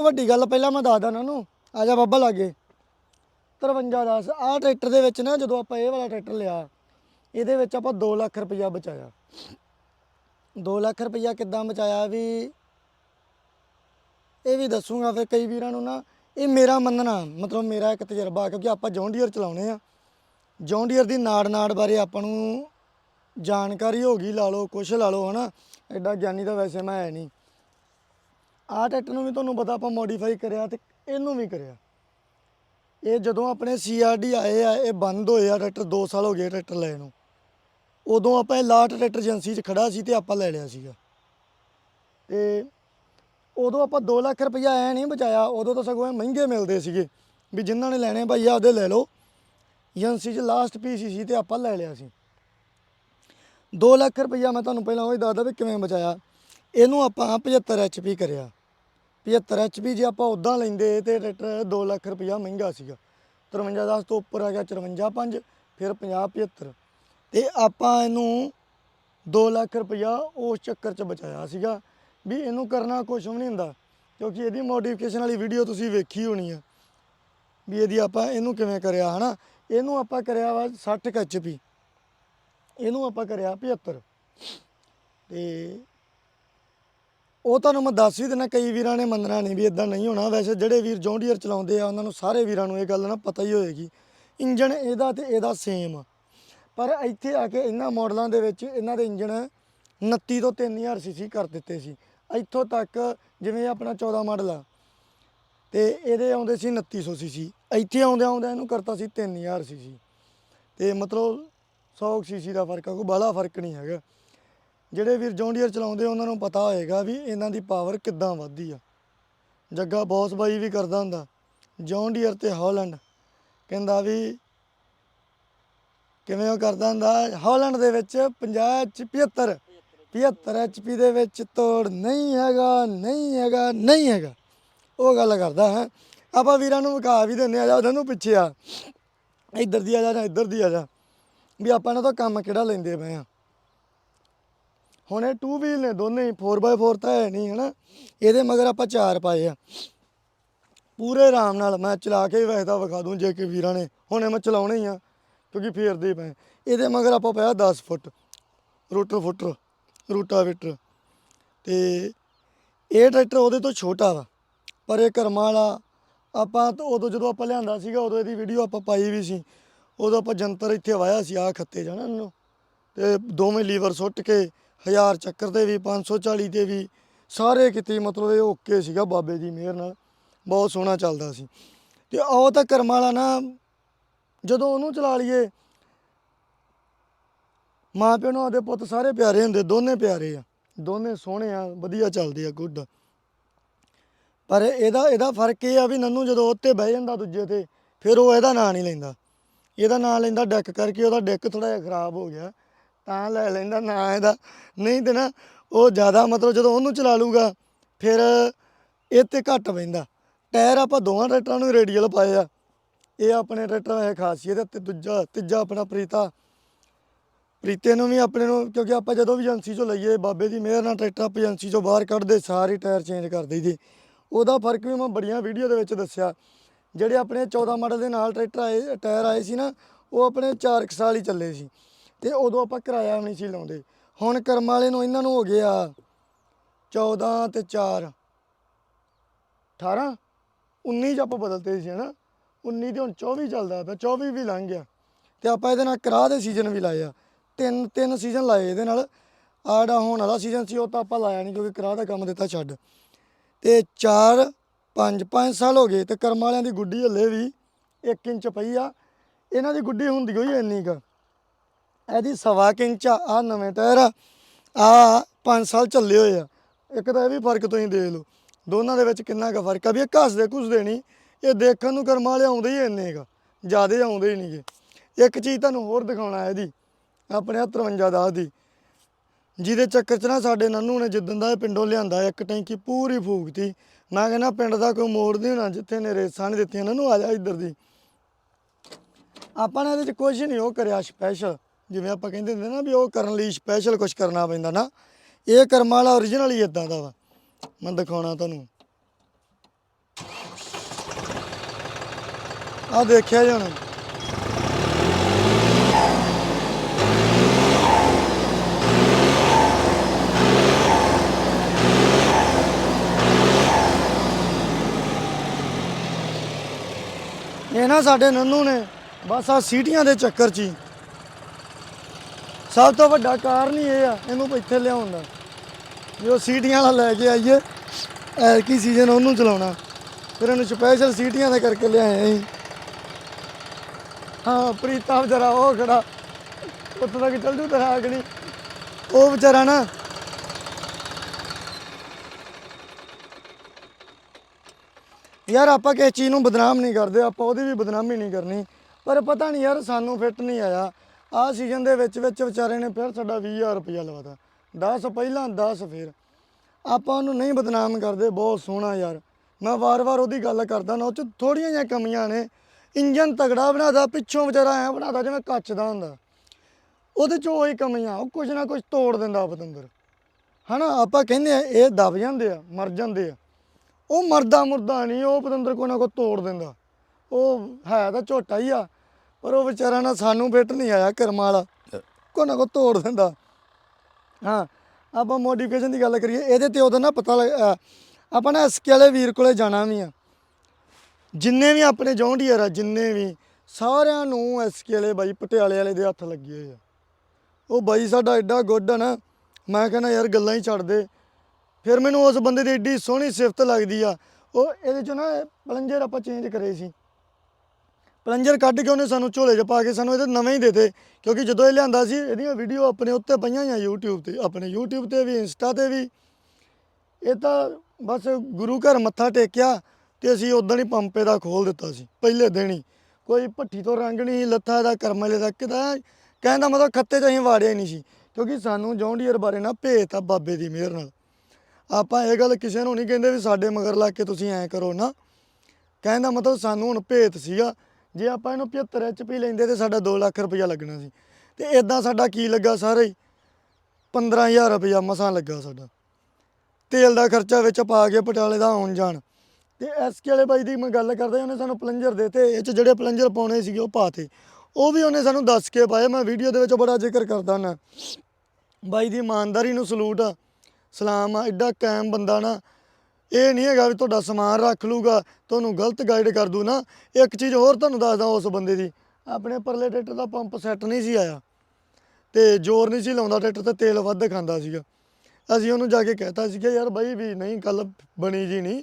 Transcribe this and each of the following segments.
ਵੱਡੀ ਗੱਲ ਪਹਿਲਾਂ ਮੈਂ ਦੱਸਦਾ ਇਹਨਾਂ ਨੂੰ। ਆ ਜਾ ਬਾਬਾ ਲਾਗੇ। 53 10 ਆਹ ਟਰੈਕਟਰ ਦੇ ਵਿੱਚ ਨਾ ਜਦੋਂ ਆਪਾਂ ਇਹ ਵਾਲਾ ਟਰੈਕਟਰ ਲਿਆ, ਇਹਦੇ ਵਿੱਚ ਆਪਾਂ 2 ਲੱਖ ਰੁਪਇਆ ਬਚਾਇਆ। 2 ਲੱਖ ਰੁਪਇਆ ਕਿੱਦਾਂ ਬਚਾਇਆ ਵੀ ਇਹ ਵੀ ਦੱਸੂਗਾ ਫਿਰ ਕਈ ਵੀਰਾਂ ਨੂੰ ਨਾ। ਇਹ ਮੇਰਾ ਮੰਨਣਾ, ਮਤਲਬ ਮੇਰਾ ਇੱਕ ਤਜਰਬਾ, ਕਿਉਂਕਿ ਆਪਾਂ ਜੌਨ ਡੀਅਰ ਚਲਾਉਣੇ ਆ। ਜੌਨ ਡੀਅਰ ਦੀ ਨਾੜ ਨਾੜ ਬਾਰੇ ਆਪਾਂ ਨੂੰ ਜਾਣਕਾਰੀ ਹੋ ਗਈ, ਲਾ ਲਓ, ਕੁਛ ਲਾ ਲਓ, ਹਨਾ। ਐਡਾ ਗਿਆਨੀ ਤਾਂ ਵੈਸੇ ਮੈਂ ਹੈ ਨਹੀਂ। ਆਹ ਟਰੈਕਟਰ ਨੂੰ ਵੀ ਤੁਹਾਨੂੰ ਪਤਾ ਆਪਾਂ ਮੋਡੀਫਾਈ ਕਰਿਆ ਤੇ ਇਹਨੂੰ ਵੀ ਕਰਿਆ। ਇਹ ਜਦੋਂ ਆਪਣੇ ਸੀਆਰਡੀ ਆਏ ਆ, ਇਹ ਬੰਦ ਹੋਏ ਆ ਟਰੈਕਟਰ 2 ਸਾਲ ਹੋ ਗਏ ਟਰੈਕਟਰ ਲਏ ਨੂੰ। ਉਦੋਂ ਆਪਾਂ ਇਹ ਲਾਟ ਟਰੈਕਟਰ ਏਜੰਸੀ 'ਚ ਖੜਾ ਸੀ ਤੇ ਆਪਾਂ ਲੈ ਲਿਆ ਸੀਗਾ। ਤੇ ਉਦੋਂ ਆਪਾਂ 2 ਲੱਖ ਰੁਪਈਆ ਐ ਨਹੀਂ ਬਚਾਇਆ, ਉਦੋਂ ਤਾਂ ਸਗੋਂ ਇਹ ਮਹਿੰਗੇ ਮਿਲਦੇ ਸੀਗੇ ਵੀ ਜਿਨ੍ਹਾਂ ਨੇ ਲੈਣੇ ਭਾਈ ਆ ਉਹਦੇ ਲੈ ਲਓ। ਏਜੰਸੀ 'ਚ ਲਾਸਟ ਪੀਸ ਸੀ ਤੇ ਆਪਾਂ ਲੈ ਲਿਆ ਸੀ। 2 ਲੱਖ ਰੁਪਈਆ ਮੈਂ ਤੁਹਾਨੂੰ ਪਹਿਲਾਂ ਉਹ ਹੀ ਦੱਸਦਾ ਵੀ ਕਿਵੇਂ ਬਚਾਇਆ। ਇਹਨੂੰ ਆਪਾਂ 75 ਐਚਪੀ ਕਰਿਆ। 75 ਐਚਪੀ ਜੇ ਆਪਾਂ ਉਦਾਂ ਲੈਂਦੇ ਤੇ ਟਰੈਕਟਰ 2 ਲੱਖ ਰੁਪਈਆ ਮਹਿੰਗਾ ਸੀਗਾ। 53 10 ਤੋਂ ਉੱਪਰ ਆ ਗਿਆ 54 5 ਫਿਰ 50 75 ਤੇ ਆਪਾਂ ਇਹਨੂੰ 2 ਲੱਖ ਰੁਪਈਆ ਉਸ ਚੱਕਰ 'ਚ ਬਚਾਇਆ ਸੀਗਾ ਵੀ ਇਹਨੂੰ ਕਰਨਾ ਕੁਝ ਵੀ ਨਹੀਂ ਹੁੰਦਾ, ਕਿਉਂਕਿ ਇਹਦੀ ਮੋਡੀਫਿਕੇਸ਼ਨ ਵਾਲੀ ਵੀਡੀਓ ਤੁਸੀਂ ਵੇਖੀ ਹੋਣੀ ਆ। ਵੀ ਇਹਦੀ ਆਪਾਂ ਇਹਨੂੰ ਕਿਵੇਂ ਕਰਿਆ, ਹਨਾ? ਇਹਨੂੰ ਆਪਾਂ ਕਰਿਆ ਵਾ 60 ਐਚਪੀ ਇਹਨੂੰ ਆਪਾਂ ਕਰਿਆ 75 ਤੇ ਉਹ ਤੁਹਾਨੂੰ ਮੈਂ ਦੱਸ ਹੀ ਦਿੰਦਾ, ਕਈ ਵੀਰਾਂ ਨੇ ਮੰਨਣਾ ਨਹੀਂ ਵੀ ਇਦਾਂ ਨਹੀਂ ਹੋਣਾ। ਵੈਸੇ ਜਿਹੜੇ ਵੀਰ ਜੌਂਡੀਅਰ ਚਲਾਉਂਦੇ ਆ, ਉਹਨਾਂ ਨੂੰ ਸਾਰੇ ਵੀਰਾਂ ਨੂੰ ਇਹ ਗੱਲ ਨਾ ਪਤਾ ਹੀ ਹੋਏਗੀ। ਇੰਜਣ ਇਹਦਾ ਤੇ ਇਹਦਾ ਸੇਮ ਆ। ਪਰ ਇੱਥੇ ਆ ਕੇ ਇਹਨਾਂ ਮਾਡਲਾਂ ਦੇ ਵਿੱਚ ਇਹਨਾਂ ਦੇ ਇੰਜਣ 29 ਤੋਂ 3000 ਸੀਸੀ ਕਰ ਦਿੱਤੇ ਸੀ। ਇੱਥੋਂ ਤੱਕ ਜਿਵੇਂ ਆਪਣਾ 14 ਮਾਡਲ ਆ, ਤੇ ਇਹਦੇ ਆਉਂਦੇ ਸੀ 2900 ਸੀਸੀ ਇੱਥੇ ਆਉਂਦੇ ਆਉਂਦੇ ਇਹਨੂੰ ਕਰਤਾ ਸੀ 3000 ਸੀਸੀ ਤੇ ਮਤਲਬ 100 ਸੀਸੀ ਦਾ ਫ਼ਰਕ ਆ, ਕੋਈ ਬਾਹਲਾ ਫ਼ਰਕ ਨਹੀਂ ਹੈਗਾ। ਜਿਹੜੇ ਵੀਰ ਜੌਂਡੀਅਰ ਚਲਾਉਂਦੇ ਉਹਨਾਂ ਨੂੰ ਪਤਾ ਹੋਏਗਾ ਵੀ ਇਹਨਾਂ ਦੀ ਪਾਵਰ ਕਿੱਦਾਂ ਵੱਧਦੀ ਆ। ਜੱਗਾ ਬੌਸ ਬਾਈ ਵੀ ਕਰਦਾ ਹੁੰਦਾ। ਜੌਂਡੀਅਰ ਤੇ ਹਾਲੈਂਡ ਕਹਿੰਦਾ ਵੀ ਕਿਵੇਂ ਉਹ ਕਰਦਾ ਹੁੰਦਾ ਹਾਲੈਂਡ ਦੇ ਵਿੱਚ 50 ਚ 75 75 ਐਚਪੀ ਦੇ ਵਿੱਚ ਤੋੜ ਨਹੀਂ ਹੈਗਾ ਨਹੀਂ ਹੈਗਾ ਨਹੀਂ ਹੈਗਾ। ਉਹ ਗੱਲ ਕਰਦਾ ਹੈ। ਆਪਾਂ ਵੀਰਾਂ ਨੂੰ ਵਿਕਾ ਵੀ ਦਿੰਦੇ ਆ, ਜਾ ਉਹਨਾਂ ਨੂੰ ਪਿੱਛੇ ਆ। ਇੱਧਰ ਦੀ ਆ ਜਾ ਜਾਂ ਇੱਧਰ ਦੀ ਆ ਜਾ। ਵੀ ਆਪਾਂ ਇਹਨਾਂ ਤੋਂ ਕੰਮ ਕਿਹੜਾ ਲੈਂਦੇ ਪਏ ਆ? ਹੁਣ ਇਹ 2 ਵੀਲ ਨੇ ਦੋਨੇ ਹੀ 4x4 ਤਾਂ ਹੈ ਨਹੀਂ, ਹਨਾ? ਇਹਦੇ ਮਗਰ ਆਪਾਂ ਚਾਰ ਪਾਏ ਆ। ਪੂਰੇ ਆਰਾਮ ਨਾਲ ਮੈਂ ਚਲਾ ਕੇ ਵੇਖਦਾ ਵਿਖਾ ਦੂੰ ਜੇ ਕਿ ਵੀਰਾਂ ਨੇ, ਹੁਣੇ ਮੈਂ ਚਲਾਉਣੇ ਹੀ ਆ, ਕਿਉਂਕਿ ਫੇਰਦੇ ਪਏ। ਇਹਦੇ ਮਗਰ ਆਪਾਂ ਪਾਇਆ 10 ਫੁੱਟ, ਰੋਟਰ ਫੁੱਟਰ ਰੂਟਾਵੇਟਰ ਤੇ ਇਹ ਟਰੈਕਟਰ ਉਹਦੇ ਤੋਂ ਛੋਟਾ ਵਾ, ਪਰ ਇਹ ਕਰਮਾਂ ਵਾਲਾ, ਆਪਾਂ ਤਾਂ ਉਦੋਂ ਜਦੋਂ ਆਪਾਂ ਲਿਆਂਦਾ ਸੀਗਾ, ਉਦੋਂ ਇਹਦੀ ਵੀਡੀਓ ਆਪਾਂ ਪਾਈ ਵੀ ਸੀ। ਉਦੋਂ ਆਪਾਂ ਜੰਤਰ ਇੱਥੇ ਵਾਇਆ ਸੀ ਆ ਖੱਤੇ ਜਾਣਾ ਇਹਨੂੰ? ਤੇ ਦੋਵੇਂ ਲੀਵਰ ਸੁੱਟ ਕੇ 1000 ਚੱਕਰ ਤੇ ਵੀ 540 ਤੇ ਵੀ, ਸਾਰੇ ਕਿਤੇ ਮਤਲਬ ਇਹ ਓਕੇ ਸੀਗਾ ਬਾਬੇ ਦੀ ਮਿਹਰ ਨਾਲ। ਬਹੁਤ ਸੋਹਣਾ ਚੱਲਦਾ ਸੀ। ਤੇ ਉਹ ਤਾਂ ਕਰਮ ਵਾਲਾ ਨਾ, ਜਦੋਂ ਉਹਨੂੰ ਚਲਾ ਲਈਏ, ਮਾਂ ਪਿਓ ਨੂੰ ਆਦੇ ਪੁੱਤ ਸਾਰੇ ਪਿਆਰੇ ਹੁੰਦੇ, ਦੋਨੇ ਪਿਆਰੇ ਆ। ਦੋਨੇ ਸੋਹਣੇ ਆ, ਵਧੀਆ ਚੱਲਦੇ ਆ ਗੁੱਡ ਪਰ ਇਹਦਾ ਇਹਦਾ ਫ਼ਰਕ ਇਹ ਆ ਵੀ ਨੰਨੂ ਜਦੋਂ ਉੱਤੇ ਬਹਿ ਜਾਂਦਾ ਦੂਜੇ ਤੇ, ਫਿਰ ਉਹ ਇਹਦਾ ਨਾਂ ਨਹੀਂ ਲੈਂਦਾ। ਇਹਦਾ ਨਾਂ ਲੈਂਦਾ ਡੈਕ ਕਰਕੇ, ਉਹਦਾ ਡੈਕ ਥੋੜਾ ਜਿਹਾ ਖਰਾਬ ਹੋ ਗਿਆ। ਤਾਂ ਲੈ ਲੈਂਦਾ, ਨਾ ਇਹਦਾ। ਨਹੀਂ ਤੇ ਨਾ ਉਹ ਜ਼ਿਆਦਾ ਮਤਲਬ ਜਦੋਂ ਉਹਨੂੰ ਚਲਾ ਲੂਗਾ ਫਿਰ ਇਹ ਤੇ ਘੱਟ ਬਹਿੰਦਾ ਟਾਇਰ ਆਪਾਂ ਦੋਵਾਂ ਟਰੈਕਟਰਾਂ ਨੂੰ ਰੇਡੀਅਲ ਪਾਏ ਆ। ਇਹ ਆਪਣੇ ਟਰੈਕਟਰਾਂ ਦੀ ਖਾਸੀਅਤ ਹੈ ਤੇ ਦੂਜਾ, ਤੀਜਾ ਆਪਣਾ ਪ੍ਰੀਤਾ। ਪ੍ਰੀਤੇ ਨੂੰ ਵੀ ਆਪਣੇ ਨੂੰ, ਕਿਉਂਕਿ ਆਪਾਂ ਜਦੋਂ ਵੀ ਏਜੰਸੀ ਚੋਂ ਲਈਏ, ਬਾਬੇ ਦੀ ਮਿਹਰ ਨਾਲ ਟਰੈਕਟਰ ਆਪਾਂ ਏਜੰਸੀ ਚੋਂ ਬਾਹਰ ਕੱਢਦੇ, ਸਾਰੇ ਟਾਇਰ ਚੇਂਜ ਕਰ ਦਈਦੇ ਉਹਦਾ ਫ਼ਰਕ ਵੀ ਮੈਂ ਬੜੀਆਂ ਵੀਡੀਓ ਦੇ ਵਿੱਚ ਦੱਸਿਆ। ਜਿਹੜੇ ਆਪਣੇ 14 ਮਾਡਲ ਦੇ ਨਾਲ ਟਰੈਕਟਰ ਆਏ, ਟਾਇਰ ਆਏ ਸੀ ਨਾ, ਉਹ ਆਪਣੇ 4 ਸਾਲ ਹੀ ਚੱਲੇ ਸੀ। ਤੇ ਉਦੋਂ ਆਪਾਂ ਕਿਰਾਇਆ ਵੀ ਨਹੀਂ ਸੀ ਲਾਉਂਦੇ। ਹੁਣ ਕਰਮ ਵਾਲੇ ਨੂੰ ਇਹਨਾਂ ਨੂੰ ਹੋ ਗਿਆ 14 ਤੇ 4 18 19 ਚ ਆਪਾਂ ਬਦਲਤੇ ਸੀ, ਹਨਾ? 19 ਤੇ ਹੁਣ 24 ਚੱਲਦਾ ਪਿਆ 24 ਵੀ ਲੰਘ ਗਿਆ। ਤੇ ਆਪਾਂ ਇਹਦੇ ਨਾਲ ਕਰਾ ਦੇ ਸੀਜ਼ਨ ਵੀ ਲਾਏ ਆ। ਤਿੰਨ ਤਿੰਨ ਸੀਜ਼ਨ ਲਾਏ ਇਹਦੇ ਨਾਲ। ਆੜਾ ਹੋਣ ਵਾਲਾ ਸੀਜ਼ਨ ਸੀ, ਉਹ ਤਾਂ ਆਪਾਂ ਲਾਇਆ ਨਹੀਂ ਕਿਉਂਕਿ ਕਰਾ ਦਾ ਕੰਮ ਦਿੱਤਾ ਛੱਡ। ਤੇ 4 5 5 ਸਾਲ ਹੋ ਗਏ ਤੇ ਕਰਮ ਵਾਲਿਆਂ ਦੀ ਗੁੱਡੀ ਹੱਲੇ ਵੀ 1 ਇੰਚ ਪਈ ਆ। ਇਹਨਾਂ ਦੀ ਗੁੱਡੀ ਹੁੰਦੀ ਹੋਈ ਇੰਨੀ ਕੁ। ਇਹਦੀ ਸਵਾ ਕੁ ਇੰਚ ਆ, ਆਹ ਨਵੇਂ ਟਾਇਰ ਆ। ਆ 5 ਸਾਲ ਚੱਲੇ ਹੋਏ ਆ। ਇੱਕ ਤਾਂ ਇਹ ਵੀ ਫ਼ਰਕ ਤੁਸੀਂ ਦੇਖ ਲਓ, ਦੋਨਾਂ ਦੇ ਵਿੱਚ ਕਿੰਨਾ ਕੁ ਫ਼ਰਕ ਆ ਵੀ ਇਹ ਘਸਦੇ ਘੁਸਦੇ ਨਹੀਂ, ਇਹ ਦੇਖਣ ਨੂੰ ਕਰਮ ਵਾਲੇ ਆਉਂਦੇ ਹੀ ਇੰਨੇ ਕੁ, ਜਿਆਦੇ ਆਉਂਦੇ ਹੀ ਨਹੀਂਗੇ ਇੱਕ ਚੀਜ਼ ਤੁਹਾਨੂੰ ਹੋਰ ਦਿਖਾਉਣਾ ਇਹਦੀ, ਆਪਣੇ ਆਹ 53 ਦਾ ਦੀ। ਜਿਹਦੇ ਚੱਕਰ 'ਚ ਨਾ ਸਾਡੇ ਨੰਨੂ ਨੇ ਜਿੱਦਣ ਦਾ ਇਹ ਪਿੰਡੋਂ ਲਿਆਂਦਾ, ਇੱਕ ਟੈਂਕੀ ਪੂਰੀ ਫੂਕਤੀ। ਮੈਂ ਕਹਿੰਦਾ ਪਿੰਡ ਦਾ ਕੋਈ ਮੋੜ ਨਹੀਂ ਹੋਣਾ, ਜਿੱਥੇ ਨੇ ਰੇਸਾਂ ਨਹੀਂ ਦਿੱਤੀਆਂ ਨੰਨੂ, ਆ ਜਾ ਇੱਧਰ ਦੀ। ਆਪਾਂ ਨੇ ਇਹਦੇ 'ਚ ਕੁਝ ਨਹੀਂ ਉਹ ਕਰਿਆ ਸਪੈਸ਼ਲ ਜਿਵੇਂ ਆਪਾਂ ਕਹਿੰਦੇ ਹੁੰਦੇ ਨਾ ਵੀ ਉਹ ਕਰਨ ਲਈ ਸਪੈਸ਼ਲ ਕੁਝ ਕਰਨਾ ਪੈਂਦਾ ਨਾ, ਇਹ ਕਰਮਾਂ ਵਾਲਾ origignal ਹੀ ਇਦਾਂ ਦਾ ਵਾ। ਮੈਂ ਦਿਖਾਉਣਾ ਤੁਹਾਨੂੰ। ਆ ਦੇਖਿਆ ਜੀ ਹੁਣ। ਇਹ ਨਾ ਸਾਡੇ ਨੰਨੂ ਨੇ, ਬਸ ਆ ਸੀਟੀਆਂ ਦੇ ਚੱਕਰ 'ਚ ਹੀ। ਸਭ ਤੋਂ ਵੱਡਾ ਕਾਰਨ ਹੀ ਇਹ ਆ, ਇਹਨੂੰ ਇੱਥੇ ਲਿਆਉਣ ਦਾ। ਜੋ ਸੀਟੀਆਂ ਵਾਲਾ ਲੈ ਕੇ ਆਈਏ ਐਰਕੀ ਸੀਜ਼ਨ ਉਹਨੂੰ ਚਲਾਉਣਾ। ਫਿਰ ਇਹਨੂੰ ਸਪੈਸ਼ਲ ਸੀਟੀਆਂ ਦੇ ਕਰਕੇ ਲਿਆਏ ਅਸੀਂ। ਹਾਂ, ਪ੍ਰੀਤਾ ਵਿਚਾਰਾ ਉਹ ਖੜਾ। ਉੱਥੋਂ ਤੱਕ ਚੱਲ ਜੂ ਤੇਰਾ ਅਗਣੀ ਉਹ ਵਿਚਾਰਾ ਨਾ ਯਾਰ ਆਪਾਂ ਕਿਸੇ ਚੀਜ਼ ਨੂੰ ਬਦਨਾਮ ਨਹੀਂ ਕਰਦੇ, ਆਪਾਂ ਉਹਦੀ ਵੀ ਬਦਨਾਮੀ ਨਹੀਂ ਕਰਨੀ। ਪਰ ਪਤਾ ਨਹੀਂ ਯਾਰ, ਸਾਨੂੰ ਫਿੱਟ ਨਹੀਂ ਆਇਆ। ਆਹ ਸੀਜ਼ਨ ਦੇ ਵਿੱਚ ਵਿੱਚ ਵਿਚਾਰੇ ਨੇ ਫਿਰ ਸਾਡਾ 20000 ਰੁਪਇਆ ਲਵਾਤਾ। 10 ਪਹਿਲਾਂ 10 ਫਿਰ। ਆਪਾਂ ਉਹਨੂੰ ਨਹੀਂ ਬਦਨਾਮ ਕਰਦੇ, ਬਹੁਤ ਸੋਹਣਾ ਯਾਰ। ਮੈਂ ਵਾਰ-ਵਾਰ ਉਹਦੀ ਗੱਲ ਕਰਦਾ ਨਾ, ਉਹ ਚ ਥੋੜੀਆਂ ਜਿਹੀਆਂ ਕਮੀਆਂ ਨੇ। ਇੰਜਨ ਤਗੜਾ ਬਣਾਦਾ, ਪਿੱਛੋਂ ਵਿਚਾਰਾ ਐ ਬਣਾਦਾ ਜਿਵੇਂ ਕੱਚ ਦਾ ਹੁੰਦਾ। ਉਹਦੇ 'ਚ ਉਹੀ ਕਮੀਆਂ, ਉਹ ਕੁਝ ਨਾ ਕੁਝ ਤੋੜ ਦਿੰਦਾ ਪਤੰਦਰ ਹਨਾ, ਆਪਾਂ ਕਹਿੰਦੇ ਆ, ਇਹ ਦਬ ਜਾਂਦੇ ਆ, ਮਰ ਜਾਂਦੇ ਆ। ਉਹ ਮਰਦਾ ਮੁਰਦਾ ਨਹੀਂ, ਉਹ ਪਤੰਦਰ ਕੋਈ ਨਾ ਕੋਈ ਤੋੜ ਦਿੰਦਾ। ਉਹ ਹੈ ਤਾਂ ਝੋਟਾ ਹੀ ਆ। ਪਰ ਉਹ ਵਿਚਾਰਾ ਨਾ ਸਾਨੂੰ ਫਿੱਟ ਨਹੀਂ ਆਇਆ ਕਰਮਾਂ ਵਾਲਾ। ਕੋਈ ਨਾ ਕੋਈ ਤੋੜ ਦਿੰਦਾ। ਹਾਂ ਆਪਾਂ ਮੋਡੀਫਿਕੇਸ਼ਨ ਦੀ ਗੱਲ ਕਰੀਏ ਇਹਦੇ ਤੇ ਉਹਦਾ ਨਾ ਪਤਾ ਲੱਗ ਅ, ਆਪਾਂ ਨਾ ਐਸਕੇ ਵਾਲੇ ਵੀਰ ਕੋਲੇ ਜਾਣਾ ਵੀ ਆ। ਜਿੰਨੇ ਵੀ ਆਪਣੇ ਜੌਂਡੀਅਰ ਆ ਜਿੰਨੇ ਵੀ ਸਾਰਿਆਂ ਨੂੰ ਐਸਕੇ ਵਾਲੇ ਬਾਈ ਪਟਿਆਲੇ ਵਾਲੇ ਦੇ ਹੱਥ ਲੱਗੇ ਹੋਏ ਆ। ਉਹ ਬਾਈ ਸਾਡਾ ਐਡਾ ਗੁੱਡ ਆ ਨਾ ਮੈਂ ਕਹਿੰਦਾ ਯਾਰ ਗੱਲਾਂ ਹੀ ਛੱਡ ਦੇ। ਫਿਰ ਮੈਨੂੰ ਉਸ ਬੰਦੇ ਦੀ ਐਡੀ ਸੋਹਣੀ ਸਿਫਤ ਲੱਗਦੀ ਆ। ਉਹ ਇਹਦੇ ਚੋਂ ਨਾ ਪਲੰਜਰ ਆਪਾਂ ਚੇਂਜ ਕਰੇ ਸੀ। ਪਲੰਜਰ ਕੱਢ ਕੇ ਉਹਨੇ ਸਾਨੂੰ ਝੋਲੇ 'ਚ ਪਾ ਕੇ ਸਾਨੂੰ ਇਹਦੇ ਨਵੇਂ ਹੀ ਦੇਤੇ। ਕਿਉਂਕਿ ਜਦੋਂ ਇਹ ਲਿਆਂਦਾ ਸੀ, ਇਹਦੀਆਂ ਵੀਡੀਓ ਆਪਣੇ ਉੱਤੇ ਪਈਆਂ ਆ YouTube ਤੇ, ਆਪਣੇ YouTube ਤੇ ਵੀ ਇੰਸਟਾ ਤੇ ਵੀ। ਇਹ ਤਾਂ ਬਸ ਗੁਰੂ ਘਰ ਮੱਥਾ ਟੇਕਿਆ ਤੇ ਅਸੀਂ ਉਦੋਂ ਹੀ ਪੰਪੇ ਦਾ ਖੋਲ ਦਿੱਤਾ ਸੀ, ਪਹਿਲੇ ਦਿਨ ਹੀ। ਕੋਈ ਭੱਠੀ ਤੋਂ ਰੰਗ ਨਹੀਂ, ਲੱਥਾ ਦਾ ਕਰਮਲੇ ਦਾ ਕਿਦਾ ਕਹਿੰਦਾ ਮਤਲਬ ਖੱਤੇ 'ਚ ਅਸੀਂ ਵਾੜਿਆ ਹੀ ਨਹੀਂ ਸੀ। ਕਿਉਂਕਿ ਸਾਨੂੰ ਜੌਂਡੀਅਰ ਬਾਰੇ ਨਾ ਭੇਤ ਆ ਬਾਬੇ ਦੀ ਮਿਹਰ ਨਾਲ। ਆਪਾਂ ਇਹ ਗੱਲ ਕਿਸੇ ਨੂੰ ਨਹੀਂ ਕਹਿੰਦੇ ਵੀ ਸਾਡੇ ਮਗਰ ਲੱਗ ਕੇ ਤੁਸੀਂ ਐਂ ਕਰੋ ਨਾ। ਕਹਿੰਦਾ ਮਤਲਬ ਸਾਨੂੰ ਹੁਣ ਭੇਤ ਸੀਗਾ ਜੇ ਆਪਾਂ ਇਹਨੂੰ 75 ਐਚਪੀ ਲੈਂਦੇ ਤੇ ਸਾਡਾ 2 ਲੱਖ ਰੁਪਇਆ ਲੱਗਣਾ ਸੀ। ਤੇ ਇਦਾਂ ਸਾਡਾ ਕੀ ਲੱਗਾ ਸਾਰੇ ਹੀ? 15000 ਰੁਪਇਆ ਮਸਾਂ ਲੱਗਾ ਸਾਡਾ। ਤੇਲ ਦਾ ਖਰਚਾ ਵਿੱਚ ਪਾ ਕੇ ਪਟਿਆਲੇ ਦਾ ਆਉਣ ਜਾਣ। ਤੇ ਐਸਕੇ ਵਾਲੇ ਬਾਈ ਦੀ ਮੈਂ ਗੱਲ ਕਰਦਾ, ਉਹਨੇ ਸਾਨੂੰ ਪਲੰਜਰ ਦੇਤੇ, ਇਹ ਚ ਜਿਹੜੇ ਪਲੰਜਰ ਪਾਉਣੇ ਸੀਗੇ ਉਹ ਪਾਤੇ। ਉਹ ਵੀ ਉਹਨੇ ਸਾਨੂੰ ਦੱਸ ਕੇ ਪਾਏ, ਮੈਂ ਵੀਡੀਓ ਦੇ ਵਿੱਚ ਬੜਾ ਜ਼ਿਕਰ ਕਰਦਾ ਨਾ। ਬਾਈ ਦੀ ਇਮਾਨਦਾਰੀ ਨੂੰ ਸਲੂਟ ਆ, ਸਲਾਮ ਆ ਐਡਾ ਕਾਇਮ ਬੰਦਾ ਨਾ ਇਹ ਨਹੀਂ ਹੈਗਾ ਵੀ ਤੁਹਾਡਾ ਸਮਾਨ ਰੱਖ ਲੂਗਾ ਤੁਹਾਨੂੰ ਗਲਤ ਗਾਈਡ ਕਰ ਦੂ ਨਾ। ਇੱਕ ਚੀਜ਼ ਹੋਰ ਤੁਹਾਨੂੰ ਦੱਸਦਾ ਉਸ ਬੰਦੇ ਦੀ। ਆਪਣੇ ਪਰਲੇ ਟਰੈਕਟਰ ਦਾ ਪੰਪ ਸੈੱਟ ਨਹੀਂ ਸੀ ਆਇਆ। ਤੇ ਜ਼ੋਰ ਨਹੀਂ ਸੀ ਲਾਉਂਦਾ ਟਰੈਕਟਰ ਤੇ, ਤੇਲ ਵੱਧ ਖਾਂਦਾ ਸੀਗਾ। ਅਸੀਂ ਉਹਨੂੰ ਜਾ ਕੇ ਕਹਿਤਾ ਸੀਗਾ, ਯਾਰ ਬਾਈ ਵੀ ਨਹੀਂ, ਗੱਲ ਬਣੀ ਜੀ ਨਹੀਂ।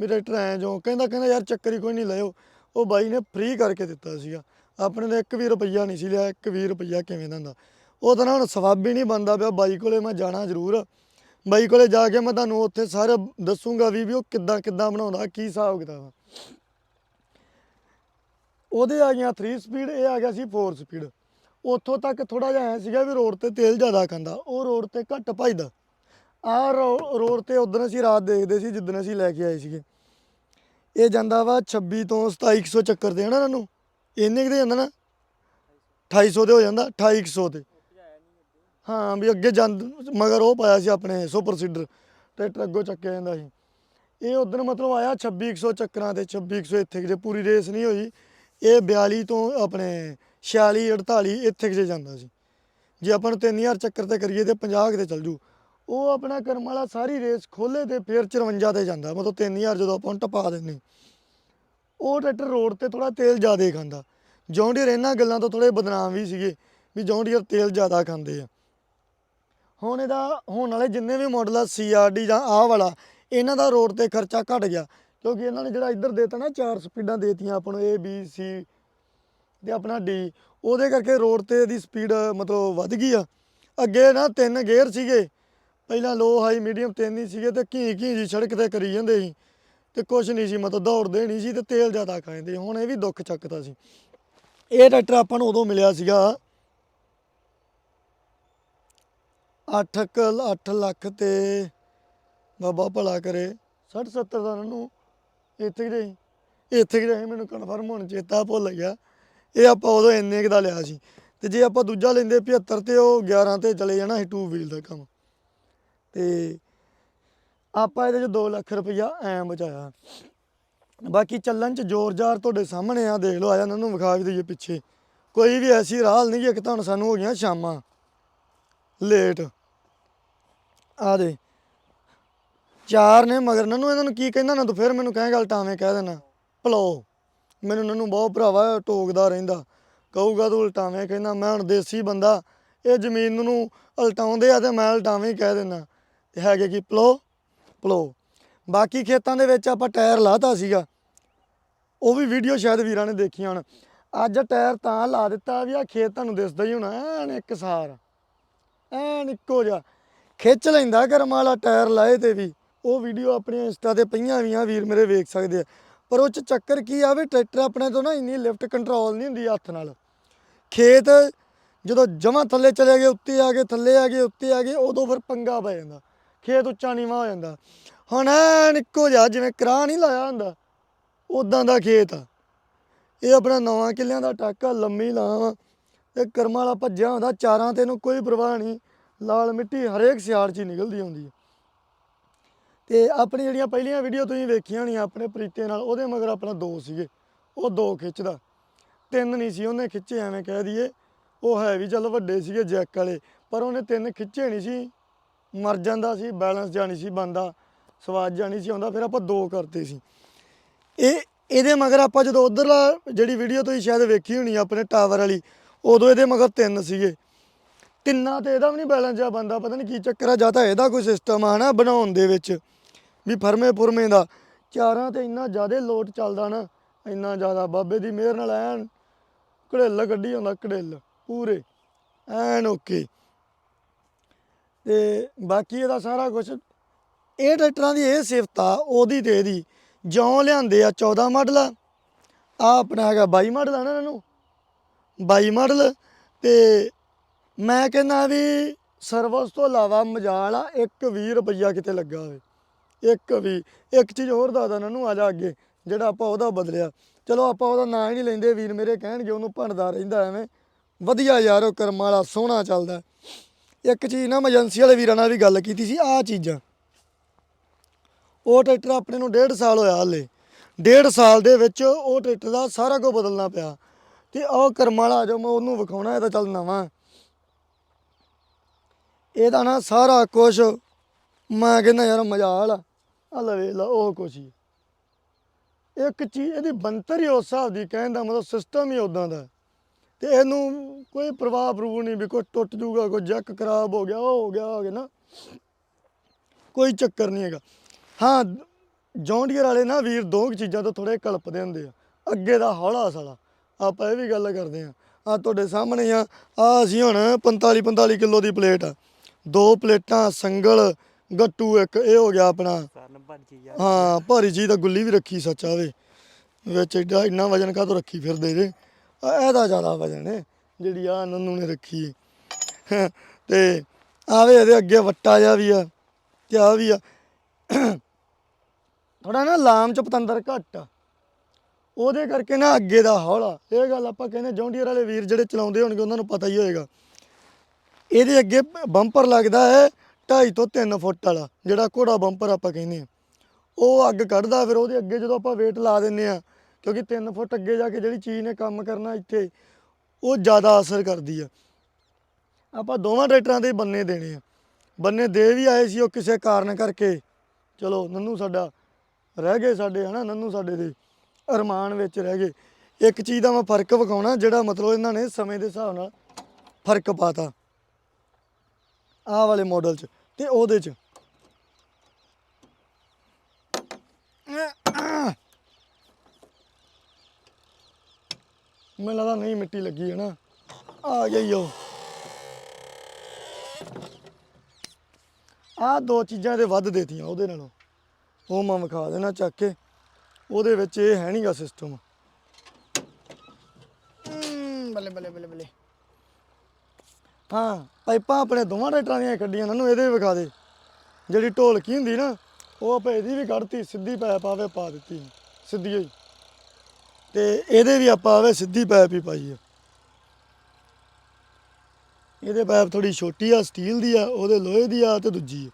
ਵੀ ਟਰੈਕਟਰ ਐ ਜੋ ਕਹਿੰਦਾ ਕਹਿੰਦਾ, ਯਾਰ ਚੱਕਰ ਹੀ ਕੋਈ ਨਹੀਂ ਲਿਓ ਉਹ ਬਾਈ ਨੇ ਫ੍ਰੀ ਕਰਕੇ ਦਿੱਤਾ ਸੀਗਾ। ਆਪਣੇ ਨੇ ਇੱਕ ਵੀ ਰੁਪਈਆ ਨਹੀਂ ਸੀ ਲਿਆ, ਇੱਕ ਵੀ ਰੁਪਈਆ ਕਿਵੇਂ ਦਾ ਹੁੰਦਾ? ਉਹ ਤਾਂ ਹੁਣ ਸਵਾਬ ਹੀ ਨਹੀਂ ਬਣਦਾ ਪਿਆ, ਬਾਈ ਕੋਲੇ ਮੈਂ ਜਾਣਾ ਜ਼ਰੂਰ। ਬਾਈ ਕੋਲੇ ਜਾ ਕੇ ਮੈਂ ਤੁਹਾਨੂੰ ਉੱਥੇ ਸਾਰੇ ਦੱਸੂਗਾ ਵੀ ਵੀ ਉਹ ਕਿੱਦਾਂ ਕਿੱਦਾਂ ਬਣਾਉਂਦਾ, ਕੀ ਹਿਸਾਬ ਕਿਤਾਬ ਆ। ਉਹਦੇ ਆ ਗਿਆ 3 ਸਪੀਡ ਇਹ ਆ ਗਿਆ ਸੀ 4 ਸਪੀਡ ਉੱਥੋਂ ਤੱਕ ਥੋੜਾ ਜਿਹਾ ਐ ਸੀਗਾ ਵੀ ਰੋਡ ਤੇ ਤੇਲ ਜ਼ਿਆਦਾ ਖਾਂਦਾ, ਉਹ ਰੋਡ ਤੇ ਘੱਟ ਭਜਦਾ। ਆਹ ਰੋ- ਰੋਡ ਤੇ ਉਦੋਂ ਅਸੀਂ ਰਾਤ ਦੇਖਦੇ ਸੀ ਜਿੱਦਣ ਅਸੀਂ ਲੈ ਕੇ ਆਏ ਸੀਗੇ। ਇਹ ਜਾਂਦਾ ਵਾ 26 ਤੋਂ 2700 ਚੱਕਰ ਦੇ ਹਨਾ ਨੂੰ ਇੰਨੇ ਕੁ ਜਾਂਦਾ ਨਾ? 2800 'ਤੇ ਹੋ ਜਾਂਦਾ 2800 ਤੇ। ਹਾਂ ਵੀ ਅੱਗੇ ਜਾਂਦ, ਮਗਰ ਉਹ ਪਾਇਆ ਸੀ ਆਪਣੇ ਸੁਪਰ ਸੀਡਰ ਟਰੈਕਟਰ ਅੱਗੋਂ ਚੱਕਿਆ ਜਾਂਦਾ ਸੀ। ਇਹ ਉਦੋਂ ਮਤਲਬ ਆਇਆ 2600 ਚੱਕਰਾਂ ਤੇ 2600 ਇੱਥੇ ਕਿਤੇ ਪੂਰੀ ਰੇਸ ਨਹੀਂ ਹੋਈ, ਇਹ 42 ਤੋਂ ਆਪਣੇ 46 48 ਇੱਥੇ ਕਿਤੇ ਜਾਂਦਾ ਸੀ। ਜੇ ਆਪਾਂ ਨੂੰ 3000 ਚੱਕਰ ਤੇ ਕਰੀਏ ਤੇ 50 ਕਿਤੇ ਚੱਲ ਜੂ। ਉਹ ਆਪਣਾ ਕਰਮ ਵਾਲਾ ਸਾਰੀ ਰੇਸ ਖੋਲੇ ਤੇ ਫਿਰ 54 ਤੇ ਜਾਂਦਾ, ਮਤਲਬ 3000 ਜਦੋਂ ਆਪਾਂ ਨੂੰ ਟਪਾ ਦਿੰਨੇ ਉਹ ਟਰੈਕਟਰ ਰੋਡ ਤੇ ਥੋੜਾ ਤੇਲ ਜ਼ਿਆਦਾ ਖਾਂਦਾ। ਜੌਂਡੀਅਰ ਇਹਨਾਂ ਗੱਲਾਂ ਤੋਂ ਥੋੜੇ ਬਦਨਾਮ ਵੀ ਸੀਗੇ, ਵੀ ਜੌਂਡੀਅਰ ਤੇਲ ਜ਼ਿਆਦਾ ਖਾਂਦੇ ਆ। ਹੁਣ ਇਹਦਾ, ਹੁਣ ਵਾਲੇ ਜਿੰਨੇ ਵੀ ਮਾਡਲ ਆ ਸੀਆਰਡੀ ਜਾਂ ਆਹ ਵਾਲਾ, ਇਹਨਾਂ ਦਾ ਰੋਡ ਤੇ ਖਰਚਾ ਘਟ ਗਿਆ। ਕਿਉਂਕਿ ਇਹਨਾਂ ਨੇ ਜਿਹੜਾ ਇੱਧਰ ਦੇਤਾ ਨਾ, ਚਾਰ ਸਪੀਡਾਂ ਦੇਤੀਆਂ ਆਪਾਂ ਨੂੰ ਏ ਬੀ ਸੀ ਤੇ ਆਪਣਾ ਡੀ ਉਹਦੇ ਕਰਕੇ ਰੋਡ ਤੇ ਇਹਦੀ ਸਪੀਡ ਮਤਲਬ ਵੱਧ ਗਈ ਆ। ਅੱਗੇ ਨਾ ਤਿੰਨ ਗੇਅਰ ਸੀਗੇ। ਪਹਿਲਾਂ ਲੋ ਹਾਈ ਮੀਡੀਅਮ ਤਿੰਨ ਹੀ ਸੀਗੇ ਤੇ ਘੀ ਘੀ ਜੀ ਸੜਕ ਤੇ ਕਰੀ ਜਾਂਦੇ ਸੀ। ਤੇ ਕੁਛ ਨਹੀਂ ਸੀ, ਮਤਲਬ ਦੌੜਦੇ ਨਹੀਂ ਸੀ ਤੇ ਤੇਲ ਜ਼ਿਆਦਾ ਖਾਂਦੇ ਹੁਣ ਇਹ ਵੀ ਦੁੱਖ ਚੱਕਦਾ ਸੀ। ਇਹ ਟਰੈਕਟਰ ਆਪਾਂ ਨੂੰ ਉਦੋਂ ਮਿਲਿਆ ਸੀਗਾ 8 ਅੱਠ ਲੱਖ ਤੇ ਬਾਬਾ ਭਲਾ ਕਰੇ। 60 70 ਦਾ ਨੂੰ ਇੱਥੇ ਕਿ ਰਹੀ। ਇੱਥੇ ਕਿ ਰਹੀ, ਮੈਨੂੰ ਕਨਫਰਮ ਹੁਣ ਚੇਤਾ ਭੁੱਲ ਗਿਆ। ਇਹ ਆਪਾਂ ਉਦੋਂ ਇੰਨੇ ਕੁ ਦਾ ਲਿਆ ਸੀ। ਤੇ ਜੇ ਆਪਾਂ ਦੂਜਾ ਲੈਂਦੇ 75 ਤੇ, ਉਹ 11 ਤੇ ਚਲੇ ਜਾਣਾ ਸੀ ਟੂ ਵੀਲ ਦਾ ਕੰਮ। ਤੇ ਆਪਾਂ ਇਹਦੇ ਚ 2 ਲੱਖ ਰੁਪਈਆ ਐਂ ਬਚਾਇਆ। ਬਾਕੀ ਚੱਲਣ ਚ ਜ਼ੋਰ-ਜ਼ਾਰ ਤੁਹਾਡੇ ਸਾਹਮਣੇ ਆ, ਦੇਖ ਲਓ ਆਇਆ ਇਹਨਾਂ ਨੂੰ ਵਿਖਾ ਵੀ ਦਈਏ ਪਿੱਛੇ। ਕੋਈ ਵੀ ਐਸੀ ਰਾਹ ਨਹੀਂ ਕਿ ਤੁਹਾਨੂੰ ਸਾਨੂੰ ਹੋ ਗਈਆਂ ਸ਼ਾਮਾਂ। ਲੇਟ। ਆ ਦੇ। ਚਾਰ ਨੇ ਮਗਰ ਨਨੂੰ ਇਹਨਾਂ ਨੂੰ ਕੀ ਕਹਿੰਦਾ ਨਾ, ਤੂੰ ਫਿਰ ਮੈਨੂੰ ਕਹੇਗਾ ਉਲਟਾਵੇਂ ਕਹਿ ਦੇਣਾ। ਭਲੋ, ਮੈਨੂੰ ਨਨੂੰ ਬਹੁਤ ਭਰਾਵਾ ਟੋਕਦਾ ਰਹਿੰਦਾ। ਕਹੂਗਾ ਤੂੰ ਉਲਟਾਵੇਂ ਕਹਿੰਦਾ, ਮੈਂ ਹੁਣ ਦੇਸੀ ਬੰਦਾ, ਇਹ ਜ਼ਮੀਨ ਨੂੰ ਉਲਟਾਉਂਦੇ ਆ ਤੇ ਮੈਂ ਉਲਟਾਵੇਂ ਹੀ ਕਹਿ ਦਿੰਦਾ। ਤੇ ਹੈਗੇ ਕੀ? ਭਲੋ ਭਲੋ। ਬਾਕੀ ਖੇਤਾਂ ਦੇ ਵਿੱਚ ਆਪਾਂ ਟਾਇਰ ਲਾਤਾ ਸੀਗਾ। ਉਹ ਵੀ ਵੀਡੀਓ ਸ਼ਾਇਦ ਵੀਰਾਂ ਨੇ ਦੇਖੀਆਂ ਹੁਣ। ਅੱਜ ਟਾਇਰ ਤਾਂ ਲਾ ਦਿੱਤਾ ਵੀ ਆ ਖੇਤ ਤੁਹਾਨੂੰ ਦਿਸਦਾ ਹੀ ਹੋਣਾ, ਐਨ ਇੱਕ ਸਾਰ। ਐਨ ਇੱਕੋ ਜਿਹਾ। ਖਿੱਚ ਲੈਂਦਾ ਕਰਮ ਵਾਲਾ, ਟਾਇਰ ਲਾਏ ਤੇ ਵੀ। ਉਹ ਵੀਡੀਓ ਆਪਣੀਆਂ ਇੰਸਟਾ ਤੇ ਪਈਆਂ ਵੀ ਆ, ਵੀਰ ਮੇਰੇ ਵੇਖ ਸਕਦੇ ਆ। ਪਰ ਉਹ ਚ ਚੱਕਰ ਕੀ ਆ ਵੀ ਟਰੈਕਟਰ ਆਪਣੇ ਤੋਂ ਨਾ ਇੰਨੀ ਲਿਫਟ ਕੰਟਰੋਲ ਨਹੀਂ ਹੁੰਦੀ ਹੱਥ ਨਾਲ। ਖੇਤ ਜਦੋਂ ਜਮਾਂ ਥੱਲੇ ਚਲੇ ਗਏ, ਉੱਤੇ ਆ ਗਏ, ਥੱਲੇ ਆ ਗਏ, ਉੱਤੇ ਆ ਗਏ, ਉਦੋਂ ਫਿਰ ਪੰਗਾ ਪੈ ਜਾਂਦਾ। ਖੇਤ ਉੱਚਾ ਨੀਵਾਂ ਹੋ ਜਾਂਦਾ। ਹੁਣ ਐਨ ਇੱਕੋ ਜਿਹਾ, ਜਿਵੇਂ ਕਰਾਂ ਨਹੀਂ ਲਾਇਆ ਹੁੰਦਾ ਉਦਾਂ ਦਾ ਖੇਤ ਆ। ਇਹ ਆਪਣਾ ਨਵਾਂ ਕਿੱਲਿਆਂ ਦਾ ਟਾਕਾ, ਲੰਮੀ ਲਾਵਾਂ ਤੇ ਕਰਮਾਂ ਵਾਲਾ ਭੱਜਿਆ ਹੁੰਦਾ, ਚਾਰਾਂ ਤੇ ਇਹਨੂੰ ਕੋਈ ਪਰਵਾਹ ਨਹੀਂ, ਲਾਲ ਮਿੱਟੀ ਹਰੇਕ ਸਿਆੜ 'ਚ ਹੀ ਨਿਕਲਦੀ ਆਉਂਦੀ ਹੈ। ਤੇ ਆਪਣੀ ਜਿਹੜੀਆਂ ਪਹਿਲੀਆਂ ਵੀਡੀਓ ਤੁਸੀਂ ਵੇਖੀਆਂ ਹੋਣੀਆਂ ਆਪਣੇ ਪ੍ਰੀਤੇ ਨਾਲ, ਉਹਦੇ ਮਗਰ ਆਪਣਾ ਦੋ ਸੀਗੇ, ਉਹ ਦੋ ਖਿੱਚਦਾ। ਤਿੰਨ ਨਹੀਂ ਸੀ, ਉਹਨੇ ਖਿੱਚੇ ਐਵੇਂ ਕਹਿ ਦਈਏ, ਉਹ ਹੈ ਵੀ ਚੱਲ ਵੱਡੇ ਸੀਗੇ ਜੈਕ ਵਾਲੇ, ਪਰ ਉਹਨੇ ਤਿੰਨ ਖਿੱਚੇ ਨਹੀਂ ਸੀ, ਮਰ ਜਾਂਦਾ ਸੀ ਬੈਲੈਂਸ ਜਾਣੀ ਸੀ ਬੰਦਾ, ਸਵਾਦ ਜਾਣੀ ਸੀ ਆਉਂਦਾ, ਫਿਰ ਆਪਾਂ ਦੋ ਕਰਤੇ ਸੀ। ਇਹ, ਇਹਦੇ ਮਗਰ ਆਪਾਂ ਜਦੋਂ ਉਧਰਲਾ ਜਿਹੜੀ ਵੀਡੀਓ ਤੁਸੀਂ ਸ਼ਾਇਦ ਵੇਖੀ ਹੋਣੀ ਆਪਣੇ ਟਾਵਰ ਵਾਲੀ ਉਦੋਂ ਇਹਦੇ ਮਗਰ ਤਿੰਨ ਸੀਗੇ। ਤਿੰਨਾਂ ਤੇ ਇਹਦਾ ਵੀ ਨਹੀਂ ਬੈਲੈਂਸ ਆ ਬੰਦਾ ਪਤਾ ਨਹੀਂ ਕੀ ਚੱਕਰ ਆ, ਜਾਂ ਤਾਂ ਇਹਦਾ ਕੋਈ ਸਿਸਟਮ ਆ ਨਾ ਬਣਾਉਣ ਦੇ ਵਿੱਚ, ਵੀ ਫਰਮੇ ਫੁਰਮੇ ਦਾ। ਚਾਰਾਂ ਤੇ ਇੰਨਾ ਜ਼ਿਆਦਾ ਲੋਟ ਚੱਲਦਾ ਨਾ, ਇੰਨਾ ਜ਼ਿਆਦਾ, ਬਾਬੇ ਦੀ ਮਿਹਰ ਨਾਲ ਐਨ ਘੜੇਲ ਕੱਢੀ ਆਉਂਦਾ ਘੜੇਲ, ਪੂਰੇ, ਐਨ ਓਕੇ। ਤੇ ਬਾਕੀ ਇਹਦਾ ਸਾਰਾ ਕੁਝ ਇਹ ਟਰੈਕਟਰਾਂ ਦੀ ਇਹ ਸਿਫਤ ਆ, ਉਹਦੀ ਤੇ ਇਹਦੀ। ਜਿਉਂ ਲਿਆਂਦੇ ਆ 14 ਮਾਡਲ ਆ ਆਹ ਆਪਣਾ ਹੈਗਾ 22 ਮਾਡਲ ਆ ਨਾ ਇਹਨਾਂ ਨੂੰ। 22 ਮਾਡਲ ਤੇ ਮੈਂ ਕਹਿੰਦਾ ਵੀ ਸਰਵਿਸ ਤੋਂ ਇਲਾਵਾ ਮਜਾਲ ਆ, ਇੱਕ 20 ਰੁਪਈਆ ਕਿਤੇ ਲੱਗਾ ਹੋਵੇ। ਇੱਕ ਵੀ ਇੱਕ ਚੀਜ਼ ਹੋਰ ਦੱਸਦਾ ਉਹਨਾਂ ਨੂੰ ਆ ਜਾ ਅੱਗੇ, ਜਿਹੜਾ ਆਪਾਂ ਉਹਦਾ ਬਦਲਿਆ। ਚਲੋ ਆਪਾਂ ਉਹਦਾ ਨਾਂ ਹੀ ਨਹੀਂ ਲੈਂਦੇ, ਵੀਰ ਮੇਰੇ ਕਹਿਣਗੇ, ਉਹਨੂੰ ਭੰਡਦਾ ਰਹਿੰਦਾ ਐਵੇਂ। ਵਧੀਆ ਯਾਰ ਉਹ ਕਰਮ ਵਾਲਾ, ਸੋਹਣਾ ਚੱਲਦਾ। ਇੱਕ ਚੀਜ਼ ਨਾ ਏਜੰਸੀ ਵਾਲੇ ਵੀਰਾਂ ਨਾਲ ਵੀ ਗੱਲ ਕੀਤੀ ਸੀ, ਆਹ ਚੀਜ਼ਾਂ। ਉਹ ਟਰੈਕਟਰ ਆਪਣੇ ਨੂੰ ਡੇਢ ਸਾਲ ਹੋਇਆ ਹਲੇ। ਡੇਢ ਸਾਲ ਦੇ ਵਿੱਚ ਉਹ ਟਰੈਕਟਰ ਦਾ ਸਾਰਾ ਕੁਝ ਬਦਲਣਾ ਪਿਆ। ਤੇ ਉਹ ਕਰਮ ਵਾਲਾ ਜੋ ਮੈਂ ਉਹਨੂੰ ਵਿਖਾਉਣਾ, ਇਹ ਤਾਂ ਚੱਲ ਨਵਾਂ। ਇਹਦਾ ਨਾ ਸਾਰਾ ਕੁਝ ਮੈਂ ਕਹਿੰਦਾ, ਯਾਰ ਮਜਾਲ ਆ ਆ ਲੈ ਵੇਖ ਲਾ, ਉਹ ਕੁਛ ਹੀ ਇੱਕ ਚੀਜ਼, ਇਹਦੀ ਬੰਤਰ ਹੀ ਉਸ ਹਿਸਾਬ ਦੀ, ਕਹਿਣ ਦਾ ਮਤਲਬ ਸਿਸਟਮ ਹੀ ਉਦਾਂ ਦਾ। ਤੇ ਇਹਨੂੰ ਕੋਈ ਪ੍ਰਵਾਹ ਪ੍ਰਭੂ ਨਹੀਂ ਵੀ ਕੋਈ ਟੁੱਟ ਜੂਗਾ ਕੋਈ ਜੱਕ ਖਰਾਬ ਹੋ ਗਿਆ, ਉਹ ਹੋ ਗਿਆ ਹੋ ਗਿਆ ਨਾ। ਕੋਈ ਚੱਕਰ ਨਹੀਂ ਹੈਗਾ। ਹਾਂ, ਜੌਂਡੀਅਰ ਵਾਲੇ ਨਾ ਵੀਰ ਦੋ ਕੁ ਚੀਜ਼ਾਂ ਤੋਂ ਥੋੜੇ ਕਲਪਦੇ ਹੁੰਦੇ ਆ। ਅੱਗੇ ਦਾ ਹੌਲਾ ਸਾਲਾ। ਆਪਾਂ ਇਹ ਵੀ ਗੱਲ ਕਰਦੇ ਆ ਆ ਤੁਹਾਡੇ ਸਾਹਮਣੇ ਆ ਆ ਅਸੀਂ ਹੁਣ 45 45 ਕਿਲੋ ਦੀ ਪਲੇਟ ਦੋ ਪਲੇਟਾਂ ਸੰਗਲ ਗੱਟੂ ਇੱਕ ਇਹ ਹੋ ਗਿਆ ਆਪਣਾ। ਜਾ ਹਾਂ ਭਾਰੀ ਚੀਜ਼ ਤਾਂ ਗੁੱਲੀ ਵੀ ਰੱਖੀ ਸੱਚ ਆਵੇ। ਵਿੱਚ ਏਡਾ ਇੰਨਾ ਵਜਨ ਕਾਹਤੋਂ ਰੱਖੀ ਫਿਰਦੇ ਜੇ? ਆ ਇਹਦਾ ਜ਼ਿਆਦਾ ਵਜਨ ਹੈ ਜਿਹੜੀ ਆ ਨੰਨੂ ਨੇ ਰੱਖੀ ਤੇ ਆਵੇ ਇਹਦੇ ਅੱਗੇ ਵੱਟਾ ਜਿਹਾ ਵੀ ਆ ਤੇ ਆ ਵੀ ਆ। ਥੋੜਾ ਨਾ ਲਾਮ ਚ ਪਤੰਦਰ ਘੱਟ ਆ। ਉਹਦੇ ਕਰਕੇ ਨਾ ਅੱਗੇ ਦਾ ਹੌਲਾ ਇਹ ਗੱਲ ਆਪਾਂ ਕਹਿੰਦੇ ਜੌਂਡੀਅਰ ਵਾਲੇ ਵੀਰ ਜਿਹੜੇ ਚਲਾਉਂਦੇ ਹੋਣਗੇ, ਉਹਨਾਂ ਨੂੰ ਪਤਾ ਹੀ ਹੋਏਗਾ। ਇਹਦੇ ਅੱਗੇ ਬੰਪਰ ਲੱਗਦਾ ਹੈ 2.5 ਤੋਂ 3 ਫੁੱਟ ਵਾਲਾ, ਜਿਹੜਾ ਘੋੜਾ ਬੰਪਰ ਆਪਾਂ ਕਹਿੰਦੇ ਆ ਉਹ ਅੱਗ ਕੱਢਦਾ, ਫਿਰ ਉਹਦੇ ਅੱਗੇ ਜਦੋਂ ਆਪਾਂ weight ਲਾ ਦਿੰਨੇ ਆ ਕਿਉਂਕਿ 3 ਫੁੱਟ ਅੱਗੇ ਜਾ ਕੇ ਜਿਹੜੀ ਚੀਜ਼ ਨੇ ਕੰਮ ਕਰਨਾ ਇੱਥੇ, ਉਹ ਜ਼ਿਆਦਾ ਅਸਰ ਕਰਦੀ ਆ। ਆਪਾਂ ਦੋਵਾਂ ਟਰੈਕਟਰਾਂ ਦੇ ਬੰਨੇ ਦੇਣੇ ਆ। ਬੰਨੇ ਦੇ ਵੀ ਆਏ ਸੀ, ਉਹ ਕਿਸੇ ਕਾਰਨ ਕਰਕੇ। ਚਲੋ, ਨੰਨੂ ਸਾਡਾ ਰਹਿ ਗਏ ਸਾਡੇ, ਹਨਾ, ਨੰਨੂ ਸਾਡੇ ਦੇ। ਅਰਮਾਨ ਵਿੱਚ ਰਹਿ ਗਏ। ਇੱਕ ਚੀਜ਼ ਦਾ ਮੈਂ ਫ਼ਰਕ ਵਿਖਾਉਣਾ, ਜਿਹੜਾ ਮਤਲਬ ਇਹਨਾਂ ਨੇ ਸਮੇਂ ਦੇ ਹਿਸਾਬ ਨਾਲ ਫ਼ਰਕ ਪਾਤਾ। ਆਹ ਵਾਲੇ ਮਾਡਲ 'ਚ ਤੇ ਉਹਦੇ 'ਚ। ਮੈਨੂੰ ਲੱਗਦਾ ਨਹੀਂ ਮਿੱਟੀ ਲੱਗੀ ਹੈ ਨਾ। ਆ ਗਈ ਉਹ। ਆ ਦੋ ਚੀਜ਼ਾਂ ਦੇ ਵੱਧ ਦੇਤੀਆਂ ਉਹਦੇ ਨਾਲੋਂ। ਉਹ ਮੈਂ ਵਿਖਾ ਦੇਣਾ ਚੱਕ ਕੇ। ਉਹਦੇ ਵਿੱਚ ਇਹ ਹੈ ਨਹੀਂਗਾ ਸਿਸਟਮ ਬੱਲੇ ਬੱਲੇ ਬੱਲੇ ਬੱਲੇ। ਹਾਂ ਪਾਈਪਾਂ ਆਪਣੇ ਦੋਵਾਂ ਟਰੈਕਟਰਾਂ ਦੀਆਂ ਕੱਢੀਆਂ ਇਹਨਾਂ ਨੂੰ ਇਹਦੇ ਵੀ ਵਿਖਾ ਦੇ। ਜਿਹੜੀ ਢੋਲਕੀ ਹੁੰਦੀ ਨਾ ਉਹ ਆਪਾਂ ਇਹਦੀ ਵੀ ਕੱਢਤੀ ਸਿੱਧੀ ਪਾਈਪ ਆਵੇ ਪਾ ਦਿੱਤੀ। ਸਿੱਧੀ ਹੀ ਤੇ ਇਹਦੇ ਵੀ ਆਪਾਂ ਆਵੇ ਸਿੱਧੀ ਪਾਈਪ ਹੀ ਪਾਈ ਆ। ਇਹਦੇ ਪਾਈਪ ਥੋੜੀ ਛੋਟੀ ਆ ਸਟੀਲ ਦੀ ਆ ਉਹਦੇ ਲੋਹੇ ਦੀ ਆ ਤੇ ਦੂਜੀ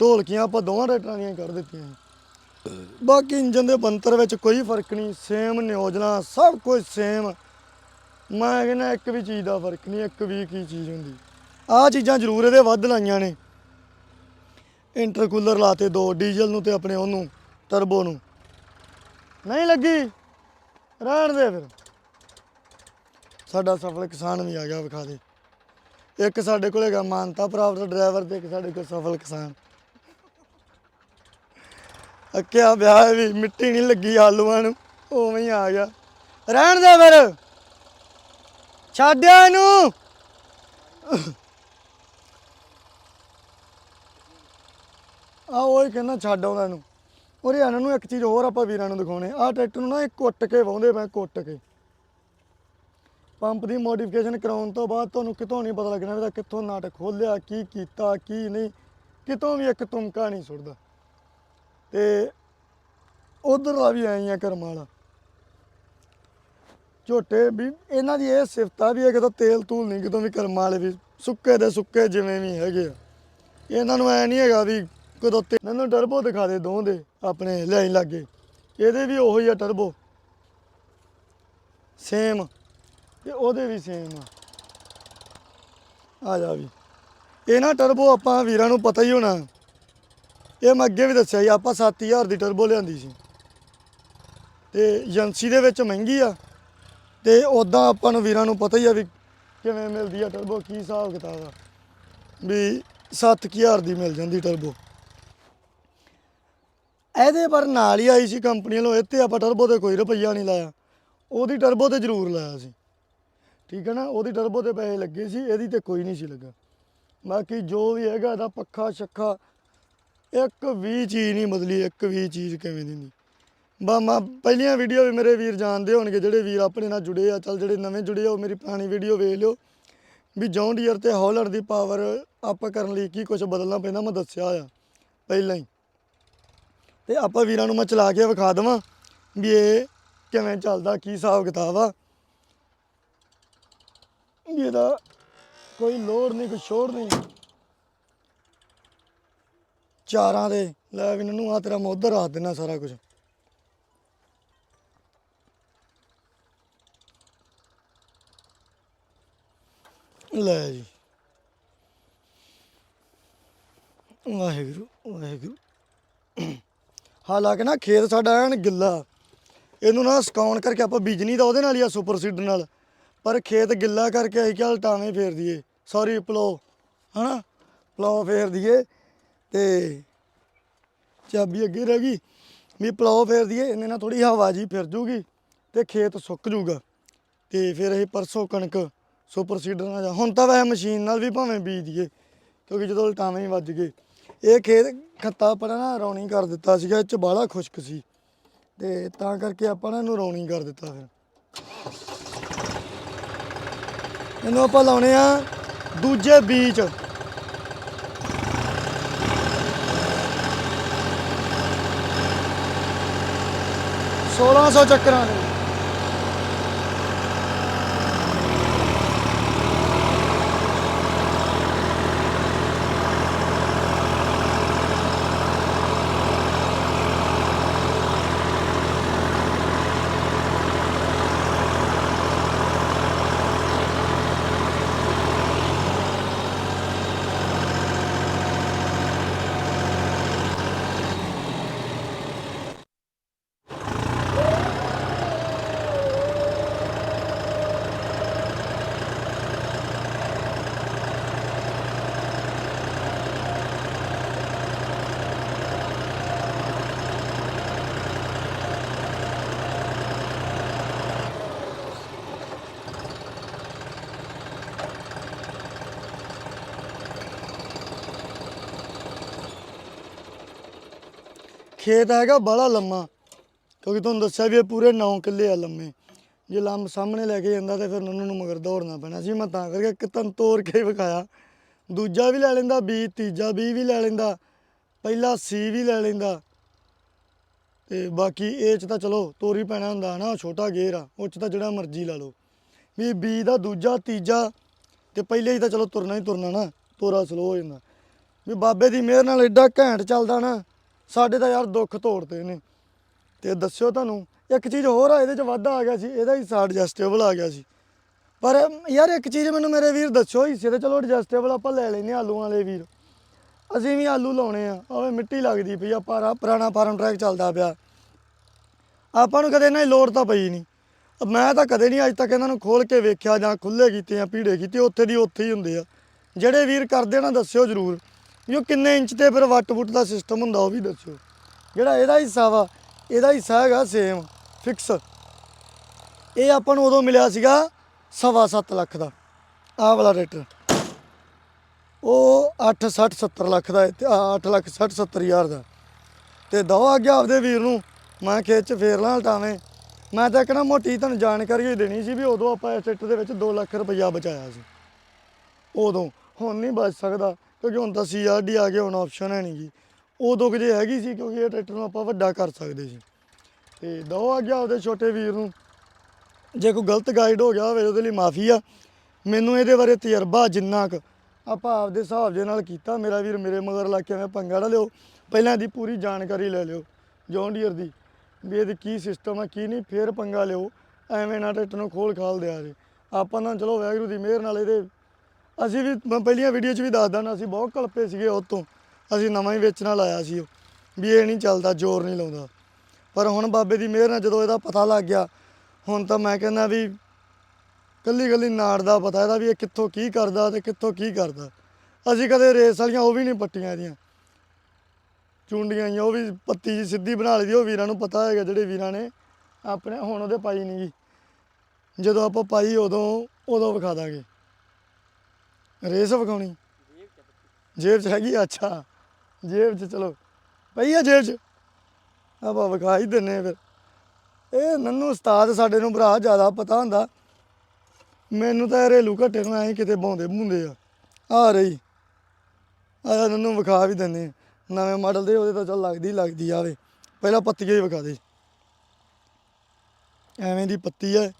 ਢੋਲਕੀਆਂ ਆਪਾਂ ਦੋਵਾਂ ਟਰੈਕਟਰਾਂ ਦੀਆਂ ਕੱਢ ਦਿੱਤੀਆਂ। ਬਾਕੀ ਇੰਜਨ ਦੇ ਬੰਤਰ ਵਿੱਚ ਕੋਈ ਫ਼ਰਕ ਨਹੀਂ ਸੇਮ ਨਿਯੋਜਨਾ, ਸਭ ਕੁਝ ਸੇਮ ਮੈਂ ਕਹਿੰਦਾ ਇੱਕ ਵੀ ਚੀਜ਼ ਦਾ ਫ਼ਰਕ ਨਹੀਂ, ਇੱਕ ਵੀ ਕੀ ਚੀਜ਼ ਹੁੰਦੀ। ਆਹ ਚੀਜ਼ਾਂ ਜ਼ਰੂਰ ਇਹਦੇ ਵੱਧ ਲਾਈਆਂ ਨੇ। ਇੰਟਰਕੂਲਰ ਲਾਤੇ ਦੋ ਡੀਜ਼ਲ ਨੂੰ ਤੇ ਆਪਣੇ ਉਹਨੂੰ ਟਰਬੋ ਨੂੰ। ਨਹੀਂ ਲੱਗੀ? ਰਹਿਣ ਦੇ ਫਿਰ। ਸਾਡਾ ਸਫਲ ਕਿਸਾਨ ਵੀ ਆ ਗਿਆ ਵਿਖਾ ਦੇ। ਇੱਕ ਸਾਡੇ ਕੋਲ ਹੈਗਾ ਮਾਨਤਾ ਪ੍ਰਾਪਤ ਡਰਾਈਵਰ ਤੇ ਇੱਕ ਸਾਡੇ ਕੋਲ ਸਫਲ ਕਿਸਾਨ। ਅੱਕਿਆ ਵਿਆਹ ਵੀ ਮਿੱਟੀ ਨਹੀਂ ਲੱਗੀ ਆਲੂਆਂ ਨੂੰ, ਉਵੇਂ ਹੀ ਆ ਗਿਆ। ਰਹਿਣ ਦੇ ਫਿਰ। ਛੱਡਿਆ ਇਹਨੂੰ। ਆ ਉਹ ਕਹਿੰਦਾ ਛੱਡ ਆਉਂਦਾ ਇਹਨੂੰ। ਔਰ ਇਹਨਾਂ ਨੂੰ ਇੱਕ ਚੀਜ਼ ਹੋਰ ਆਪਾਂ ਵੀਰਾਂ ਨੂੰ ਦਿਖਾਉਣੇ। ਆ ਟਰੈਕਟਰ ਨੂੰ ਨਾ ਇਹ ਕੁੱਟ ਕੇ ਵਾਉਂਦੇ ਪਏ ਕੁੱਟ ਕੇ। ਪੰਪ ਦੀ ਮੋਡੀਫਿਕੇਸ਼ਨ ਕਰਾਉਣ ਤੋਂ ਬਾਅਦ ਤੁਹਾਨੂੰ ਕਿਤੋਂ ਨਹੀਂ ਪਤਾ ਲੱਗਣਾ ਵੀ ਕਿੱਥੋਂ ਨਾਟਕ ਖੋਲਿਆ ਕੀ ਕੀਤਾ, ਕੀ ਨਹੀਂ। ਕਿਤੋਂ ਵੀ ਇੱਕ ਤੁਮਕਾ ਨਹੀਂ ਸੁੱਟਦਾ। ਤੇ ਉਧਰ ਦਾ ਵੀ ਐਂ ਆ ਕਰਮ ਵਾਲਾ। ਝੋਟੇ ਵੀ, ਇਹਨਾਂ ਦੀ ਇਹ ਸਿਫਤ ਆ ਵੀ ਇਹ ਕਿਤੋਂ ਤੇਲ ਤੂਲ ਨਹੀਂ, ਕਿਤੋਂ ਵੀ ਕਰਮ ਵਾਲੇ ਵੀ, ਸੁੱਕੇ ਦੇ ਸੁੱਕੇ ਜਿਵੇਂ ਵੀ ਹੈਗੇ ਆ। ਇਹਨਾਂ ਨੂੰ ਐ ਨਹੀਂ ਹੈਗਾ ਵੀ ਕਦੋਂ ਤੇ ਮੈਨੂੰ ਟਰਬੋ ਦਿਖਾ ਦੇ ਦੋ ਦੇ, ਆਪਣੇ ਲਿਆਈ ਲੱਗੇ। ਇਹਦੇ ਵੀ ਉਹੀ ਆ ਟਰਬੋ। ਸੇਮ। ਤੇ ਉਹਦੇ ਵੀ ਸੇਮ ਆ। ਆ ਜਾ ਵੀ। ਇਹਨਾਂ ਟਰਬੋ ਆਪਾਂ ਵੀਰਾਂ ਨੂੰ ਪਤਾ ਹੀ ਹੋਣਾ। ਇਹ ਮੈਂ ਅੱਗੇ ਵੀ ਦੱਸਿਆ ਜੀ ਆਪਾਂ 7000 ਦੀ ਟਰਬੋ ਲਿਆਂਦੀ ਸੀ। ਤੇ ਏਜੰਸੀ ਦੇ ਵਿੱਚ ਮਹਿੰਗੀ ਆ। ਤੇ ਉਦਾਂ ਆਪਾਂ ਨੂੰ ਵੀਰਾਂ ਨੂੰ ਪਤਾ ਹੀ ਆ ਵੀ ਕਿਵੇਂ ਮਿਲਦੀ ਆ ਟਰਬੋ ਕੀ ਹਿਸਾਬ ਕਿਤਾਬ ਆ। ਵੀ 7000 ਦੀ ਮਿਲ ਜਾਂਦੀ ਟਰਬੋ ਇਹਦੇ ਪਰ ਨਾਲ ਹੀ ਆਈ ਸੀ ਕੰਪਨੀ ਵੱਲੋਂ, ਇੱਥੇ ਆਪਾਂ ਟਰਬੋ ਤੇ ਕੋਈ ਰੁਪਈਆ ਨਹੀਂ ਲਾਇਆ। ਉਹਦੀ ਟਰਬੋ ਤੇ ਜ਼ਰੂਰ ਲਾਇਆ ਸੀ। ਠੀਕ ਹੈ ਨਾ? ਉਹਦੀ ਟਰਬੋ ਤੇ ਪੈਸੇ ਲੱਗੇ ਸੀ, ਇਹਦੀ ਤੇ ਕੋਈ ਨਹੀਂ ਸੀ ਲੱਗਾ। ਬਾਕੀ ਜੋ ਵੀ ਹੈਗਾ, ਇਹਦਾ ਪੱਖਾ ਛੱਖਾ ਇੱਕ ਵੀ ਚੀਜ਼ ਨਹੀਂ ਬਦਲੀ, ਇੱਕ ਵੀ ਚੀਜ਼ ਕਿਵੇਂ ਦੀ ਨਹੀਂ ਬਾ, ਮੈਂ ਪਹਿਲੀਆਂ ਵੀਡੀਓ ਵੀ ਮੇਰੇ ਵੀਰ ਜਾਣਦੇ ਹੋਣਗੇ, ਜਿਹੜੇ ਵੀਰ ਆਪਣੇ ਨਾਲ ਜੁੜੇ ਆ, ਚੱਲ ਜਿਹੜੇ ਨਵੇਂ ਜੁੜੇ ਆ, ਉਹ ਮੇਰੀ ਪੁਰਾਣੀ ਵੀਡੀਓ ਵੇਖ ਲਿਓ। ਵੀ ਜੌਨ ਡੀਅਰ ਤੇ ਹੌਲਰ ਦੀ ਪਾਵਰ ਅਪ ਕਰਨ ਲਈ ਕੀ ਕੁਝ ਬਦਲਣਾ ਪੈਂਦਾ, ਮੈਂ ਦੱਸਿਆ ਆ, ਪਹਿਲਾਂ ਹੀ। ਤੇ ਆਪਾਂ ਵੀਰਾਂ ਨੂੰ ਮੈਂ ਚਲਾ ਕੇ ਵਿਖਾ ਦਵਾਂ ਵੀ ਇਹ ਕਿਵੇਂ ਚੱਲਦਾ, ਕੀ ਹਿਸਾਬ ਕਿਤਾਬ ਆ। ਵੀ ਇਹਦਾ ਕੋਈ ਲੋੜ ਨਹੀਂ, ਕੋਈ ਸ਼ੋਰ ਨਹੀਂ। ਚਾਰਾਂ ਦੇ। ਲੈ ਵੀ ਇਹਨਾਂ ਨੂੰ ਆ ਤੇਰਾ ਮੈਂ ਉਧਰ ਰੱਖ ਦੇਣਾ ਸਾਰਾ ਕੁਝ ਲੈ ਜੀ। ਵਾਹਿਗੁਰੂ ਵਾਹਿਗੁਰੂ। ਹਾਲਾਂਕਿ ਨਾ ਖੇਤ ਸਾਡਾ ਐਨ ਗਿੱਲਾ। ਇਹਨੂੰ ਨਾ ਸਕਾਉਣ ਕਰਕੇ ਆਪਾਂ ਬੀਜਣੀ ਤਾਂ ਉਹਦੇ ਨਾਲ ਹੀ ਆ ਸੁਪਰ ਸੀਡਰ ਨਾਲ। ਪਰ ਖੇਤ ਗਿੱਲਾ ਕਰਕੇ ਅਸੀਂ ਕਿਹਾ ਟਾਵੇਂ ਫੇਰ ਦਈਏ ਸੌਰੀ ਪਲੋ ਹਨਾ? ਪਲੋ ਫੇਰ ਦਈਏ ਤੇ ਚਾਬੀ ਅੱਗੇ ਰਹਿ ਗਈ। ਵੀ ਪਲੋ ਫੇਰ ਦਈਏ ਇਹਨੇ ਨਾਲ ਥੋੜੀ ਹਵਾ ਜੀ ਫਿਰ ਜੂਗੀ ਤੇ ਖੇਤ ਸੁੱਕ ਜੂਗਾ। ਤੇ ਫਿਰ ਅਸੀਂ ਪਰਸੋਂ ਕਣਕ ਸੁਪਰ ਸੀਡਰ ਨਾਲ ਹੁਣ ਤਾਂ ਵੈਸੇ ਮਸ਼ੀਨ ਨਾਲ ਵੀ ਭਾਵੇਂ ਬੀਜ ਦਈਏ, ਕਿਉਂਕਿ ਜਦੋਂ ਲਟਾਵੇਂ ਹੀ ਵੱਜ ਗਏ। ਇਹ ਖੇਤ ਖੱਤਾ ਪਰ ਨਾ ਰੌਣੀ ਕਰ ਦਿੱਤਾ ਸੀਗਾ, ਇਹ ਚ ਬਾਹਲਾ ਖੁਸ਼ਕ ਸੀ। ਤੇ ਤਾਂ ਕਰਕੇ ਆਪਾਂ ਨਾ ਇਹਨੂੰ ਰੌਣੀ ਕਰ ਦਿੱਤਾ ਫਿਰ। ਇਹਨੂੰ ਆਪਾਂ ਲਾਉਣੇ ਆ ਦੂਜੇ ਬੀਜ। ਸੋਲਾਂ ਸੌ ਚੱਕਰਾਂ ਦੇ। ਖੇਤ ਹੈਗਾ ਬੜਾ ਲੰਮਾ, ਕਿਉਂਕਿ ਤੁਹਾਨੂੰ ਦੱਸਿਆ ਵੀ ਇਹ ਪੂਰੇ 9 ਕਿੱਲੇ ਆ ਲੰਮੇ। ਜੇ ਲੰਮ ਸਾਹਮਣੇ ਲੈ ਕੇ ਜਾਂਦਾ ਤੇ ਫਿਰ ਉਹਨਾਂ ਨੂੰ ਮਗਰ ਦੌੜਨਾ ਪੈਣਾ ਸੀ, ਮੈਂ ਤਾਂ ਕਰਕੇ ਇੱਕ ਤਨ ਤੋੜ ਕੇ ਹੀ ਵਿਖਾਇਆ। ਦੂਜਾ ਵੀ ਲੈ ਲੈਂਦਾ, ਬੀ, ਤੀਜਾ ਬੀ ਵੀ ਲੈ ਲੈਂਦਾ, ਪਹਿਲਾ ਸੀ ਵੀ ਲੈ ਲੈਂਦਾ। ਤੇ ਬਾਕੀ ਇਹ ਚ ਤਾਂ ਚਲੋ ਤੋਰੀ ਪੈਣਾ ਹੁੰਦਾ ਨਾ ਛੋਟਾ ਗੇਅਰ ਆ, ਉਹ ਚ ਤਾਂ ਜਿਹੜਾ ਮਰਜ਼ੀ ਲਾ ਲਓ। ਵੀ ਬੀ ਦਾ ਦੂਜਾ, ਤੀਜਾ, ਤੇ ਪਹਿਲੇ ਹੀ ਤਾਂ ਚਲੋ ਤੁਰਨਾ ਹੀ ਤੁਰਨਾ ਨਾ, ਤੋਰਾ ਸਲੋ ਹੋ ਜਾਂਦਾ। ਵੀ ਬਾਬੇ ਦੀ ਮਿਹਰ ਨਾਲ ਐਡਾ ਘੈਂਟ ਚੱਲਦਾ ਨਾ ਸਾਡੇ ਤਾਂ ਯਾਰ ਦੁੱਖ ਤੋੜਦੇ ਨੇ। ਤੇ ਦੱਸਿਓ ਤੁਹਾਨੂੰ, ਇੱਕ ਚੀਜ਼ ਹੋਰ ਆ, ਇਹਦੇ ਚ ਵਾਧਾ ਆ ਗਿਆ ਸੀ, ਇਹਦਾ ਹੀ ਸਾਡ ਐਡਜਸਟੇਬਲ ਆ ਗਿਆ ਸੀ। ਪਰ ਯਾਰ ਇੱਕ ਚੀਜ਼ ਮੈਨੂੰ ਮੇਰੇ ਵੀਰ ਦੱਸਿਓ ਹਿੱਸੇ ਤੇ ਚਲੋ ਐਡਜਸਟੇਬਲ ਆਪਾਂ ਲੈ ਲੈਨੇ ਆਂ ਆਲੂਆਂ ਵਾਲੇ ਵੀਰ। ਅਸੀਂ ਵੀ ਆਲੂ ਲਾਉਣੇ ਆ ਓਏ ਮਿੱਟੀ ਲੱਗਦੀ ਪਈ ਆ, ਪਰ ਪੁਰਾਣਾ ਫਾਰਮ ਟਰੈਕ ਚੱਲਦਾ ਪਿਆ। ਆਪਾਂ ਨੂੰ ਕਦੇ ਇਹਨਾਂ ਦੀ ਲੋੜ ਤਾਂ ਪਈ ਨਹੀਂ। ਮੈਂ ਤਾਂ ਕਦੇ ਨਹੀਂ ਅੱਜ ਤੱਕ ਇਹਨਾਂ ਨੂੰ ਖੋਲ ਕੇ ਵੇਖਿਆ ਜਾਂ ਖੁੱਲੇ ਕੀਤੇ ਆ ਪੀੜੇ ਕੀਤੇ, ਉੱਥੇ ਦੀ ਉੱਥੇ ਹੀ ਹੁੰਦੇ ਆ। ਜਿਹੜੇ ਵੀਰ ਕਰਦੇ ਆ ਨਾ, ਦੱਸਿਓ ਜਰੂਰ। ਵੀ ਉਹ ਕਿੰਨੇ ਇੰਚ ਤੇ ਫਿਰ ਵੱਟ ਵੁੱਟ ਦਾ ਸਿਸਟਮ ਹੁੰਦਾ ਉਹ ਵੀ ਦੱਸਿਓ। ਜਿਹੜਾ ਇਹਦਾ ਹਿੱਸਾ ਵਾ, ਇਹਦਾ ਹਿੱਸਾ ਹੈਗਾ ਸੇਮ ਫਿਕਸ ਇਹ ਆਪਾਂ ਨੂੰ ਉਦੋਂ ਮਿਲਿਆ ਸੀਗਾ ਸਵਾ ਸੱਤ ਲੱਖ ਦਾ। ਆਹ ਵਾਲਾ ਰੇਟਰ ਉਹ 8 60 70 ਲੱਖ ਦਾ 8 ਲੱਖ 60 70 ਹਜ਼ਾਰ ਦਾ। ਤੇ ਦੋ ਆ ਗਿਆ ਆਪਦੇ ਵੀਰ ਨੂੰ, ਮੈਂ ਖੇਤ ਚ ਫੇਰ ਲਾਂ ਹਟਾਵੇਂ ਮੈਂ ਤਾਂ ਇੱਕ ਮੋਟੀ ਤੁਹਾਨੂੰ ਜਾਣਕਾਰੀ ਹੀ ਦੇਣੀ ਸੀ ਵੀ ਉਦੋਂ ਆਪਾਂ ਇਸ ਟਰੈਕਟਰ ਦੇ ਵਿੱਚ 2 ਲੱਖ ਰੁਪਈਆ ਬਚਾਇਆ ਸੀ। ਉਦੋਂ। ਹੁਣ ਨਹੀਂ ਬਚ ਸਕਦਾ। ਕਿਉਂਕਿ ਹੁਣ ਤਾਂ ਸੀਆਰਡੀ ਆ ਗਿਆ, ਹੁਣ ਆਪਸ਼ਨ ਹੈ ਨਹੀਂ ਜੀ। ਉਦੋਂ ਕਿ ਜੇ ਹੈਗੀ ਸੀ ਕਿਉਂਕਿ ਇਹ ਟਰੈਕਟਰ ਨੂੰ ਆਪਾਂ ਵੱਡਾ ਕਰ ਸਕਦੇ ਸੀ। ਤੇ ਦੋ ਆ ਗਿਆ ਉਹਦੇ ਛੋਟੇ ਵੀਰ ਨੂੰ। ਜੇ ਕੋਈ ਗਲਤ ਗਾਈਡ ਹੋ ਗਿਆ ਹੋਵੇ ਉਹਦੇ ਲਈ ਮਾਫੀ ਆ। ਮੈਨੂੰ ਇਹਦੇ ਬਾਰੇ ਤਜਰਬਾ ਜਿੰਨਾ ਕੁ ਆਪਾਂ ਆਪਦੇ ਹਿਸਾਬ ਦੇ ਨਾਲ ਕੀਤਾ। ਮੇਰਾ ਵੀਰ ਮੇਰੇ ਮਗਰ ਲੱਗ ਕੇ ਮੈਂ ਪੰਗਾ ਨਾ ਲਿਓ। ਪਹਿਲਾਂ ਇਹਦੀ ਪੂਰੀ ਜਾਣਕਾਰੀ ਲੈ ਲਿਓ ਜੌਨ ਡੀਅਰ ਦੀ। ਵੀ ਇਹਦੀ ਕੀ ਸਿਸਟਮ ਆ, ਕੀ ਨਹੀਂ, ਫੇਰ ਪੰਗਾ ਲਿਓ। ਐਵੇਂ ਨਾ ਟਰੈਕਟਰ ਨੂੰ ਖੋਲ ਖਾਲ ਦਿਆ ਜੇ। ਆਪਾਂ ਤਾਂ ਚਲੋ ਵਾਹਿਗੁਰੂ ਦੀ ਮਿਹਰ ਨਾਲ ਇਹਦੇ ਅਸੀਂ ਵੀ, ਮੈਂ ਪਹਿਲੀਆਂ ਵੀਡੀਓ 'ਚ ਵੀ ਦੱਸਦਾ ਨਾ, ਅਸੀਂ ਬਹੁਤ ਕਲਪੇ ਸੀਗੇ ਉਹ ਤੋਂ। ਅਸੀਂ ਨਵਾਂ ਹੀ ਵੇਚਣਾ ਲਾਇਆ ਸੀ ਉਹ। ਵੀ ਇਹ ਨਹੀਂ ਚੱਲਦਾ, ਜ਼ੋਰ ਨਹੀਂ ਲਾਉਂਦਾ। ਪਰ ਹੁਣ ਬਾਬੇ ਦੀ ਮਿਹਰ ਨਾਲ ਜਦੋਂ ਇਹਦਾ ਪਤਾ ਲੱਗ ਗਿਆ, ਹੁਣ ਤਾਂ ਮੈਂ ਕਹਿੰਦਾ ਵੀ ਕੱਲੀ ਕੱਲੀ ਨਾੜ ਦਾ ਪਤਾ ਇਹਦਾ ਵੀ ਇਹ ਕਿੱਥੋਂ ਕੀ ਕਰਦਾ ਤੇ ਕਿੱਥੋਂ ਕੀ ਕਰਦਾ। ਅਸੀਂ ਕਦੇ ਰੇਸ ਵਾਲੀਆਂ ਉਹ ਵੀ ਨਹੀਂ ਪੱਟੀਆਂ ਇਹਦੀਆਂ। ਚੁੰਡੀਆਂ ਆਈਆਂ, ਉਹ ਵੀ ਪੱਤੀ ਜੀ ਸਿੱਧੀ ਬਣਾ ਲਈ ਦੀ, ਉਹ ਵੀਰਾਂ ਨੂੰ ਪਤਾ ਹੈਗਾ ਜਿਹੜੇ ਵੀਰਾਂ ਨੇ। ਆਪਣੇ, ਹੁਣ ਉਹਦੇ ਪਾਈ ਨਹੀਂ ਗੀ। ਜਦੋਂ ਆਪਾਂ ਪਾਈ ਉਦੋਂ ਉਦੋਂ ਵਿਖਾ ਦਾਂਗੇ। ਰੇਸ ਵਿਖਾਉਣੀ ਜੇਬ 'ਚ ਹੈਗੀ ਅੱਛਾ। ਜੇਬ 'ਚ, ਚਲੋ। ਪਈ ਆ ਜੇਬ 'ਚ? ਆਪਾਂ ਵਿਖਾ ਹੀ ਦਿੰਨੇ ਆ ਫਿਰ। ਇਹ ਨੰਨੂ ਉਸਤਾਦ ਸਾਡੇ ਨੂੰ ਭਰਾ ਜ਼ਿਆਦਾ ਪਤਾ ਹੁੰਦਾ। ਮੈਨੂੰ ਤਾਂ ਘਰੇਲੂ ਘੱਟੇ ਨੂੰ ਐਂ ਕਿਤੇ ਬਾਉਂਦੇ ਬੁੰਦੇ ਆ। ਆ ਰਹੀ। ਆ ਨੰਨੂ ਵਿਖਾ ਵੀ ਦਿੰਨੇ ਨਵੇਂ ਮਾਡਲ ਦੇ, ਉਹਦੇ ਤਾਂ ਚੱਲ ਲੱਗਦੀ ਲੱਗਦੀ ਆਵੇ। ਪਹਿਲਾਂ ਪੱਤੀਆਂ ਹੀ ਵਿਖਾ ਦੇ। ਐਵੇਂ ਦੀ ਪੱਤੀ ਹੈ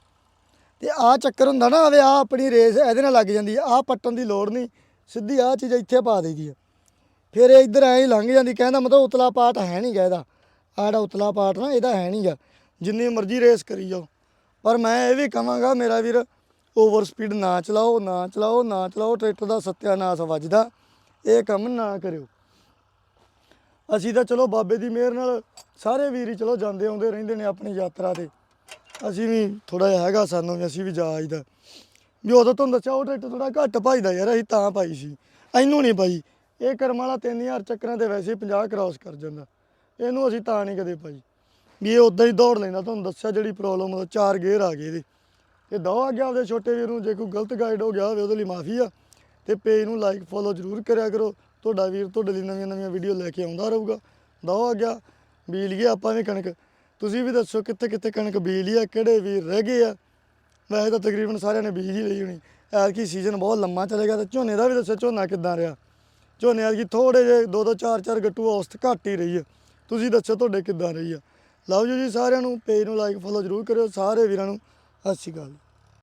ਤੇ ਆ ਚੱਕਰ ਹੁੰਦਾ ਨਾ ਆਵੇ ਆ ਆਪਣੀ ਰੇਸ ਇਹਦੇ ਨਾਲ ਲੱਗ ਜਾਂਦੀ ਆ, ਆਹ ਪੱਟਣ ਦੀ ਲੋੜ ਨਹੀਂ, ਸਿੱਧੀ ਆ ਚੀਜ਼ ਇੱਥੇ ਪਾ ਦੇਈਦੀ ਆ। ਫਿਰ ਇਹ ਇੱਧਰ ਐਂ ਹੀ ਲੰਘ ਜਾਂਦੀ, ਕਹਿੰਦਾ ਮਤਲਬ ਉਤਲਾ ਪਾਰਟ ਹੈ ਨਹੀਂ ਗਾ ਇਹਦਾ। ਆਹ ਜਿਹੜਾ ਉਤਲਾ ਪਾਰਟ ਨਾ, ਇਹਦਾ ਹੈ ਨਹੀਂ ਗਾ। ਜਿੰਨੀ ਮਰਜ਼ੀ ਰੇਸ ਕਰੀ ਜਾਓ। ਪਰ ਮੈਂ ਇਹ ਵੀ ਕਹਾਂਗਾ, ਮੇਰਾ ਵੀਰ ਓਵਰ ਸਪੀਡ ਨਾ ਚਲਾਓ ਨਾ ਚਲਾਓ ਨਾ ਚਲਾਓ, ਟਰੈਕਟਰ ਦਾ ਸੱਤਿਆਨਾਸ਼ ਵੱਜਦਾ। ਇਹ ਕੰਮ ਨਾ ਕਰਿਓ। ਅਸੀਂ ਤਾਂ ਚਲੋ ਬਾਬੇ ਦੀ ਮਿਹਰ ਨਾਲ ਸਾਰੇ ਵੀਰ ਹੀ ਚਲੋ ਜਾਂਦੇ ਆਉਂਦੇ ਰਹਿੰਦੇ ਨੇ ਆਪਣੀ ਯਾਤਰਾ ਤੇ। ਅਸੀਂ ਵੀ ਥੋੜਾ ਜਿਹਾ ਹੈਗਾ ਸਾਨੂੰ ਵੀ, ਅਸੀਂ ਵੀ ਜਾ ਆਈਦਾ। ਵੀ ਉਦੋਂ ਤੁਹਾਨੂੰ ਦੱਸਿਆ, ਉਹ ਟਰੈਕਟਰ ਥੋੜਾ ਘੱਟ ਭਜਦਾ ਯਾਰ, ਅਸੀਂ ਤਾਂ ਪਾਈ ਸੀ। ਇਹਨੂੰ ਨਹੀਂ ਪਾਈ ਇਹ ਕਰਮ ਵਾਲਾ 3000 ਚੱਕਰਾਂ ਤੇ ਵੈਸੇ ਹੀ 50 ਕ੍ਰਾਸ ਕਰ ਜਾਂਦਾ। ਇਹਨੂੰ ਅਸੀਂ ਤਾਂ ਨਹੀਂ ਕਦੇ ਪਾਈ ਵੀ ਇਹ ਉਦਾਂ ਹੀ ਦੌੜ ਲੈਂਦਾ, ਤੁਹਾਨੂੰ ਦੱਸਿਆ ਜਿਹੜੀ ਪ੍ਰੋਬਲਮ ਉਹ ਚਾਰ ਗੇਅਰ ਆ ਗਏ ਇਹਦੇ। ਤੇ ਦੋ ਆ ਗਿਆ ਆਪਦੇ ਛੋਟੇ ਵੀਰ ਨੂੰ, ਜੇ ਕੋਈ ਗਲਤ ਗਾਈਡ ਹੋ ਗਿਆ ਹੋਵੇ, ਉਹਦੇ ਲਈ ਮਾਫੀ ਆ। ਤੇ ਪੇਜ ਨੂੰ ਲਾਈਕ ਫੋਲੋ ਜ਼ਰੂਰ ਕਰਿਆ ਕਰੋ। ਤੁਹਾਡਾ ਵੀਰ ਤੁਹਾਡੇ ਲਈ ਨਵੀਆਂ ਨਵੀਆਂ ਵੀਡੀਓ ਲੈ ਕੇ ਆਉਂਦਾ ਰਹੂਗਾ। ਦੋ ਆ ਗਿਆ। ਬੀਜ ਲਈਏ ਆਪਾਂ ਵੀ ਕਣਕ। ਤੁਸੀਂ ਵੀ ਦੱਸੋ ਕਿੱਥੇ ਕਿੱਥੇ ਕਣਕ ਬੀਜ ਲਈ ਆ, ਕਿਹੜੇ ਵੀਰ ਰਹਿ ਗਏ ਆ? ਵੈਸੇ ਤਾਂ ਤਕਰੀਬਨ ਸਾਰਿਆਂ ਨੇ ਬੀਜ ਹੀ ਲਈ ਹੋਣੀ। ਐਤਕੀ ਸੀਜ਼ਨ ਬਹੁਤ ਲੰਮਾ ਚੱਲੇਗਾ ਤੇ ਝੋਨੇ ਦਾ ਵੀ ਦੱਸੋ ਝੋਨਾ ਕਿੱਦਾਂ ਰਿਹਾ? ਝੋਨੇ ਐਤਕੀ ਥੋੜੇ ਜਿਹੇ ਦੋ ਦੋ ਚਾਰ ਚਾਰ ਗੱਟੂ ਔਸਤ ਘੱਟ ਹੀ ਰਹੀ ਆ। ਤੁਸੀਂ ਦੱਸੋ ਤੁਹਾਡੇ ਕਿੱਦਾਂ ਰਹੀ ਆ? ਲਓ ਜੀ ਜੀ ਸਾਰਿਆਂ ਨੂੰ ਪੇਜ ਨੂੰ ਲਾਈਕ ਫੋਲੋ ਜ਼ਰੂਰ ਕਰਿਓ, ਸਾਰੇ ਵੀਰਾਂ ਨੂੰ। ਸਤਿ ਸ਼੍ਰੀ ਅਕਾਲ।